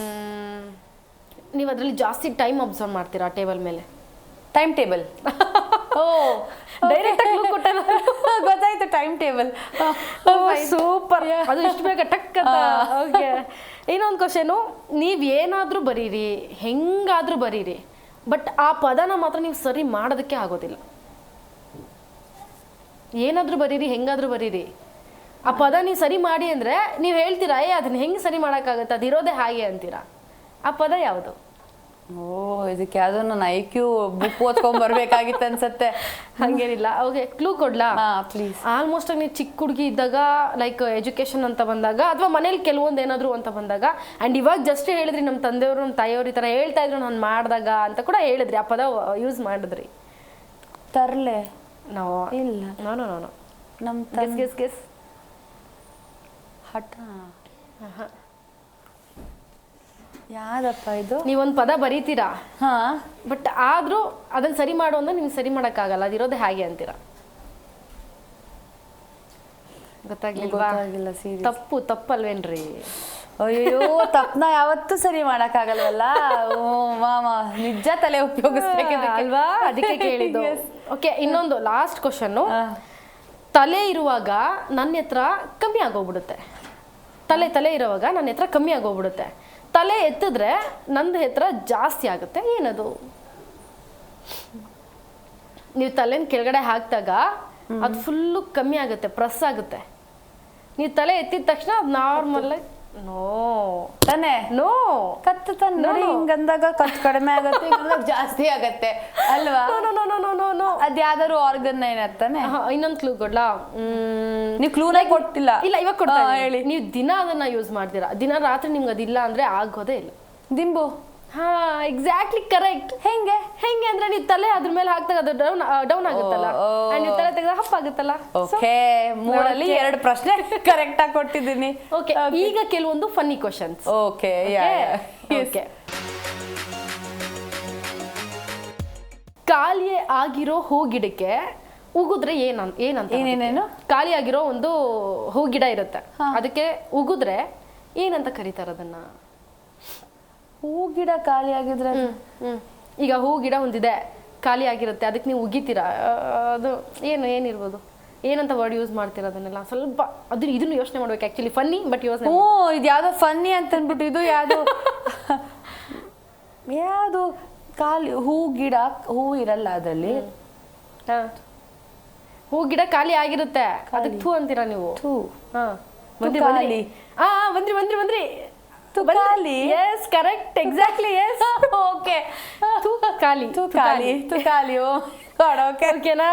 ನೀವು ಅದರಲ್ಲಿ ಜಾಸ್ತಿ ಟೈಮ್ ಅಬ್ಸರ್ವ್ ಮಾಡ್ತೀರಾ ಟೇಬಲ್ ಮೇಲೆ? ಟೈಮ್ ಟೇಬಲ್ ಓ ಡೈರೆಕ್ಟ್ ಆಗಿ ಕೊಟ್ಟೆ ಗೊತ್ತಾಯ್ತು ಟೈಮ್ ಟೇಬಲ್ ಸೂಪರ್ ಅದು ಇಷ್ಟು ಬೇಗ ಟಕ್ ಓಕೆ ಇನ್ನೊಂದು ಕ್ವಶನು ನೀವು ಏನಾದರೂ ಬರೀರಿ ಹೆಂಗಾದ್ರೂ ಬರೀರಿ ಬಟ್ ಆ ಪದನ ಮಾತ್ರ ನೀವು ಸರಿ ಮಾಡೋದಕ್ಕೆ ಆಗೋದಿಲ್ಲ. ಏನಾದ್ರೂ ಬರೀರಿ ಹೆಂಗಾದ್ರೂ ಬರೀರಿ. ಆ ಪದ ನೀವು ಸರಿ ಮಾಡಿ ಅಂದ್ರೆ ನೀವು ಹೇಳ್ತೀರಾ ಏ ಅದನ್ನ ಹೆಂಗೆ ಸರಿ ಮಾಡೋಕ್ಕಾಗತ್ತೆ? ಅದಿರೋದೇ ಹಾಗೆ ಅಂತೀರಾ? ಆ ಪದ ಯಾವುದು? ಓ ಇದಕ್ಕೆ ಯಾವುದೋ ನಾನು ಐ ಕ್ಯೂ ಬುಕ್ ಓದ್ಕೊಂಡ್ ಬರ್ಬೇಕಾಗಿತ್ತು ಅನ್ಸತ್ತೆ. ಹಂಗೇನಿಲ್ಲ. ಓಕೆ ಕ್ಲೂ ಕೊಡ್ಲಾ? ಪ್ಲೀಸ್ ಆಲ್ಮೋಸ್ಟ್ ನೀವು ಚಿಕ್ಕ ಹುಡುಗಿ ಇದ್ದಾಗ ಲೈಕ್ ಎಜುಕೇಶನ್ ಅಂತ ಬಂದಾಗ ಅಥವಾ ಮನೇಲಿ ಕೆಲವೊಂದು ಏನಾದ್ರು ಅಂತ ಬಂದಾಗ ಅಂಡ್ ಇವಾಗ ಜಸ್ಟ್ ಹೇಳಿದ್ರಿ ನಮ್ಮ ತಂದೆಯವರು ನಮ್ಮ ತಾಯಿಯವರು ಈ ಥರ ಹೇಳ್ತಾ ಇದ್ರು ನಾನು ಮಾಡಿದಾಗ ಅಂತ ಕೂಡ ಹೇಳಿದ್ರಿ. ಆ ಪದ ಯೂಸ್ ಮಾಡಿದ್ರಿ. ತರ್ಲೆ. ನಾವು ಇಲ್ಲ. ನಾನು ನಾನು ನೋ ನಮ್ ಗೆಸ್ ಗೆಸ್ ಗೆಸ್ ಹಠ. ಯಾವ್ದಪ್ಪ ಇದು? ನೀವೊಂದು ಪದ ಬರೀತೀರಾ? ಹಾ. ಬಟ್ ಆದ್ರೂ ಅದನ್ನ ಸರಿ ಮಾಡು ಅಂದ್ರೆ ನಿಮ್ಗೆ ಸರಿ ಮಾಡೋಕ್ಕಾಗಲ್ಲ. ಅದಿರೋದು ಹಾಗೆ ಅಂತೀರಾ? ಗೊತ್ತಾಗ್ಲಿಲ್ವಾ? ಗೊತ್ತಾಗಿಲ್ಲ ತಪ್ಪು ತಪ್ಪಲ್ವೇನ್ರಿ? ಅಯ್ಯೋ ತಪ್ಪನ ಯಾವತ್ತೂ ಸರಿ ಮಾಡಕ್ಕಾಗಲ್ವಲ್ಲ? ಓ ಮಾಮ ನಿಜ ತಲೆ ಉಪಯೋಗಿಸ್ಬೇಕು ಅಲ್ವಾ? ಅದಕ್ಕೆ ಕೇಳಿದ್ದು. ಓಕೆ ಇನ್ನೊಂದು ಲಾಸ್ಟ್ ಕ್ವಶನ್ನು ತಲೆ ಇರುವಾಗ ನನ್ನ ಹತ್ರ ಕಮ್ಮಿ ಆಗೋಗ್ಬಿಡುತ್ತೆ. ತಲೆ ತಲೆ ಇರುವಾಗ ನನ್ನ ಹತ್ರ ಕಮ್ಮಿ ಆಗೋಗ್ಬಿಡುತ್ತೆ. ತಲೆ ಎತ್ತಿದ್ರೆ ನಂದು ಹತ್ರ ಜಾಸ್ತಿ ಆಗುತ್ತೆ. ಏನದು? ನೀವು ತಲೆನ ಕೆಳಗಡೆ ಹಾಕಿದಾಗ ಅದು ಫುಲ್ಲು ಕಮ್ಮಿ ಆಗುತ್ತೆ ಪ್ರೆಸ್ ಆಗುತ್ತೆ. ನೀವು ತಲೆ ಎತ್ತಿದ ತಕ್ಷಣ ಅದು ನಾರ್ಮಲ್ ನೋ. ತಾನೆ? ನೋ. ಕತ್ತು ತಾನೆ ನೋಡಿ ಹಿಂಗಂದಾಗ ಕತ್ತು ಕಡಿಮೆ ಆಗತ್ತೆ ಹಿಂಗಂದಾಗ ಜಾಸ್ತಿ ಆಗತ್ತೆ. ಅಲ್ವಾ? No no no no no no ಅದ್ ಯಾವ್ದಾದ್ರು ಆರ್ಗನ್ ಏನತ್ತಾನೆ ಇನ್ನೊಂದು ಕ್ಲೂ ಕೊಡ್ಲಾ? ನೀವು ನೀವು ಕ್ಲೂನೇ ಕೊಟ್ಟಿಲ್ಲ. ಇಲ್ಲ ಇವಾಗ ಕೊಡ್ತಾ ಹೇಳಿ. ನೀವು ದಿನ ಅದನ್ನ ಯೂಸ್ ಮಾಡ್ತೀರಾ? ದಿನ ರಾತ್ರಿ ನಿಮ್ಗೆ ಅದಿಲ್ಲ ಅಂದ್ರೆ ಆಗೋದೇ ಇಲ್ಲ. ದಿಂಬು. ಹಾ ಎಕ್ಸಾಕ್ಟ್ಲಿ ಕರೆಕ್ಟ್ ಹೆಂಗೆ? ಹೆಂಗೆ ಅಂದ್ರೆ ನೀವು ತಲೆ ಅದ್ರ ಮೇಲೆ ಹಾಕ್ದಾಗ ಅದು ಡೌನ್ ಡೌನ್ ಆಗುತ್ತಲ್ಲ? ನೀವು ತಲೆ ತೆಗೆದ ಹಪ್ ಆಗುತ್ತಲ್ಲ? ಓಕೆ ಮೂರಲ್ಲಿ ಎರಡು ಪ್ರಶ್ನೆ [LAUGHS] ಕರೆಕ್ಟ್ ಆಗಿ ಕೊಟ್ಟಿದ್ದೀನಿ. ಓಕೆ ಈಗ ಕೆಲವೊಂದು ಫನ್ನಿ ಕ್ವಶನ್ಸ್ ಓಕೆ ಓಕೆ ಖಾಲಿ ಆಗಿರೋ ಹೂ ಗಿಡಕ್ಕೆ ಉಗಿದ್ರೆ ಏನಂತ ಏನಂತ ಏನೇನೇನು? ಖಾಲಿ ಆಗಿರೋ ಒಂದು ಹೂ ಗಿಡ ಇರುತ್ತೆ ಅದಕ್ಕೆ ಉಗಿದ್ರೆ ಏನಂತ ಕರೀತಾರೆ ಅದನ್ನ? ಹೂ ಗಿಡ ಖಾಲಿ ಆಗಿದ್ರೆ. ಈಗ ಹೂ ಗಿಡ ಒಂದಿದೆ ಖಾಲಿ ಆಗಿರುತ್ತೆ ಅದಕ್ಕೆ ನೀವು ಉಗಿತೀರಾ? ಅದು ಏನು ಏನಿರ್ಬೋದು? ಏನಂತ ವರ್ಡ್ ಯೂಸ್ ಮಾಡ್ತೀರಾ ಅದನ್ನೆಲ್ಲ? ಸ್ವಲ್ಪ ಅದು ಇದನ್ನು ಯೋಚನೆ ಮಾಡ್ಬೇಕು ಆಕ್ಚುಲಿ ಫನ್ನಿ ಬಟ್ ಯೋಚನೆ ಹ್ಞೂ ಇದು ಯಾವುದೋ ಫನ್ನಿ ಅಂತ ಅಂದ್ಬಿಟ್ಟು ಇದು ಯಾವುದು [LAUGHS] ಯಾವುದು ಖಾಲಿ ಹೂ ಗಿಡ ಹೂ ಇರಲ್ಲ ಅದರಲ್ಲಿ. ಹಾ. ಹೂ ಗಿಡ ಖಾಲಿ ಆಗಿರುತ್ತೆ. ಅದಕ್ಕೆ ಥೂ ಅಂತೀರಾ ನೀವು? ಥೂ. ಹಾ. ಬಂದ್ರಿ. ಬಂದ್ರಿ. ಆ, ಬಂದ್ರಿ ಬಂದ್ರಿ ಬಂದ್ರಿ. Tukali? Yes correct exactly yes okay Tukali Tukali Tukali ಓಕೆನಾ.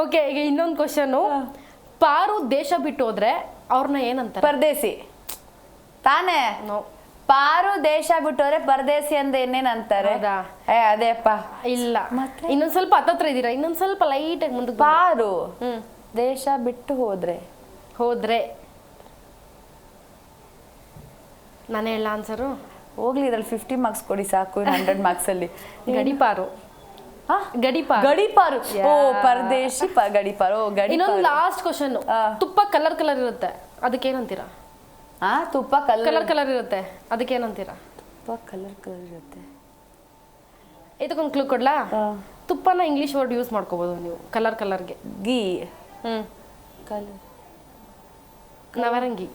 ಓಕೆ ಈಗ ಇನ್ನೊಂದು ಕ್ವಶನ್ ಪಾರು ದೇಶ ಬಿಟ್ಟು ಹೋದ್ರೆ ಅವ್ರನ್ನ ಏನಂತಾರೆ? ಪರದೇಸಿ. ತಾನೇ? ನೋ ಪಾರು ದೇಶ ಬಿಟ್ಟೋರೆ ಪರದೇಸಿ ಅಂದ ಇನ್ನೇನ್ ಅಂತಾರೆ? ಏ ಅದೇಪ್ಪ. ಇಲ್ಲ? ಇನ್ನೊಂದ್ ಸ್ವಲ್ಪ ಹತ್ತತ್ರ ಇದೀರಾ? ಇನ್ನೊಂದ್ ಸ್ವಲ್ಪ ಲೈಟ್ ಆಗಿ ಮುಂದಕ್ಕೆ ಪಾರು ಹ್ಮ್. ದೇಶ ಬಿಟ್ಟು ಹೋದ್ರೆ? ಹೋದ್ರೆ. ನಾನು ಹೇಳ ಆನ್ಸರು ಹೋಗ್ಲಿ ಇದ್ರಲ್ಲಿ ಫಿಫ್ಟಿ ಮಾರ್ಕ್ಸ್ ಕೊಡಿ ಸಾಕು ಹಂಡ್ರೆಡ್ ಮಾರ್ಕ್ಸ್ ಅಲ್ಲಿ. ಗಡಿಪಾರು? ಗಡಿಪಾರು. ಗಡಿಪಾರು. ಓ ಪರದೇಶಿ ಪ ಗಡಿಪಾರು. ಓ ಇನ್ನೊಂದು ಲಾಸ್ಟ್ ಕ್ವಶನ್ ತುಪ್ಪ ಕಲರ್ ಕಲರ್ ಇರುತ್ತೆ. ಅದಕ್ಕೆ ಏನಂತೀರಾ ಆ ತುಪ್ಪ ಕಲರ್ ಕಲರ್ ಕಲರ್ ಇರುತ್ತೆ. ಅದಕ್ಕೆ ಏನಂತೀರಾ ತುಪ್ಪ ಕಲರ್ ಕಲರ್ ಇರುತ್ತೆ. ಇದಕ್ಕೊಂದು ಕ್ಲೂ ಕೊಡ್ಲಾ? ತುಪ್ಪನ ಇಂಗ್ಲಿಷ್ ವರ್ಡ್ ಯೂಸ್ ಮಾಡ್ಕೋಬಹುದು ನೀವು ಕಲರ್ ಕಲರ್ಗೆ ಗೀ. ಹ್ಮ್. ಕಲರ್ ನವರಂಗಿ.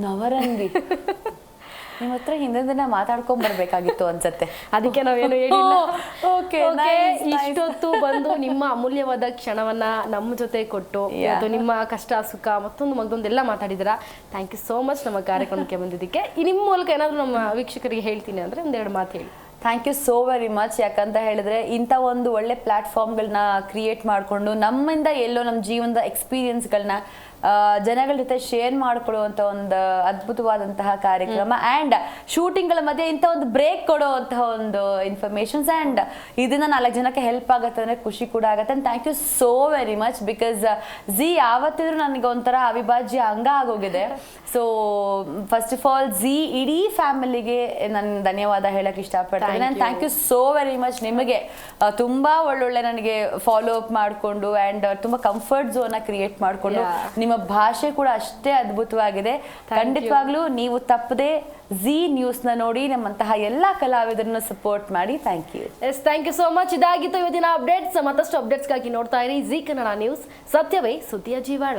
ನವರಂಗಿ. [LAUGHS] ನಿಮ್ಮ ಹತ್ರ ಹಿಂದಿನ ದಿನ ಮಾತಾಡ್ಕೊಂಡ್ ಬರ್ಬೇಕಾಗಿತ್ತು ಅನ್ಸತ್ತೆ. ಅದಕ್ಕೆ ನಾವೇನು ಹೇಳಿಲ್ಲ. ಓಕೆ. ಇಷ್ಟೊತ್ತು ಬಂದು ನಿಮ್ಮ ಅಮೂಲ್ಯವಾದ ಕ್ಷಣವನ್ನ ನಮ್ಮ ಜೊತೆ ಕೊಟ್ಟು. ಇವತ್ತು ನಿಮ್ಮ ಕಷ್ಟ ಸುಖ ಮತ್ತೊಂದು ಮಗದೊಂದೆಲ್ಲ ಮಾತಾಡಿದಿರಾ. ಥ್ಯಾಂಕ್ ಯು ಸೋ ಮಚ್ ನಮ್ಮ ಕಾರ್ಯಕ್ರಮಕ್ಕೆ ಬಂದಿದ್ದಕ್ಕೆ. ಈ ನಿಮ್ಮ ಮೂಲಕ ಏನಾದರೂ ನಮ್ಮ ವೀಕ್ಷಕರಿಗೆ ಹೇಳ್ತೀನಿ ಅಂದ್ರೆ ಒಂದೆರಡು ಮಾತು ಹೇಳಿ. Thank you so very much ಯಾಕಂತ ಹೇಳಿದ್ರೆ ಇಂಥ ಒಂದು ಒಳ್ಳೆ ಪ್ಲಾಟ್ಫಾರ್ಮ್ಗಳನ್ನ ಕ್ರಿಯೇಟ್ ಮಾಡಿಕೊಂಡು ನಮ್ಮಿಂದ ಎಲ್ಲೋ ನಮ್ಮ ಜೀವನದ ಎಕ್ಸ್ಪೀರಿಯನ್ಸ್ಗಳನ್ನ ಜನಗಳ ಜೊತೆ ಶೇರ್ ಮಾಡಿಕೊಡುವಂತ ಒಂದು ಅದ್ಭುತವಾದಂತಹ ಕಾರ್ಯಕ್ರಮ ಅಂಡ್ ಶೂಟಿಂಗ್ಗಳ ಮಧ್ಯೆ ಇಂಥ ಒಂದು ಬ್ರೇಕ್ ಕೊಡುವಂತಹ ಒಂದು ಇನ್ಫಾರ್ಮೇಶನ್ಸ್ ಅಂಡ್ ಇದನ್ನ ನಾಲ್ಕು ಜನಕ್ಕೆ ಹೆಲ್ಪ್ ಆಗುತ್ತೆ ಅಂದ್ರೆ ಖುಷಿ ಕೂಡ ಆಗುತ್ತೆ and thank you so very much because Zee ಯಾವತ್ತಿದ್ರೂ ನನಗೆ ಒಂಥರ ಅವಿಭಾಜ್ಯ ಅಂಗ ಆಗೋಗಿದೆ so first of all Zee ಇಡೀ ಫ್ಯಾಮಿಲಿಗೆ ನಾನು ಧನ್ಯವಾದ ಹೇಳಕ್ ಇಷ್ಟಪಡ್ತೀನಿ and. Thank you so very much ನಿಮಗೆ ತುಂಬಾ ಒಳ್ಳೊಳ್ಳೆ ನನಗೆ ಫಾಲೋ ಅಪ್ ಮಾಡಿಕೊಂಡು ಅಂಡ್ ತುಂಬಾ ಕಂಫರ್ಟ್ ಝೋನ್ ಕ್ರಿಯೇಟ್ ಮಾಡಿಕೊಂಡು Yeah. ನಿಮ್ಮ ಭಾಷೆ ಕೂಡ ಅಷ್ಟೇ ಅದ್ಭುತವಾಗಿದೆ. ಖಂಡಿತವಾಗ್ಲೂ ನೀವು ತಪ್ಪದೆ ನ್ಯೂಸ್ ನ್ಯೂಸ್ನ ನೋಡಿ ನಮ್ಮಂತಹ ಎಲ್ಲ ಕಲಾವಿದರನ್ನ ಸಪೋರ್ಟ್ ಮಾಡಿ. Thank you yes thank you so much ಇದಾಗಿತ್ತು ಇವತ್ತಿನ ಅಪ್ಡೇಟ್ಸ್ ಮತ್ತಷ್ಟು ಅಪ್ಡೇಟ್ಸ್ಗಾಗಿ ನೋಡ್ತಾ ಇರಿ. ಜಿ ಕನ್ನಡ ನ್ಯೂಸ್. ಸತ್ಯವೇ ಸುದ್ದಿಯ ಜೀವಾಳ.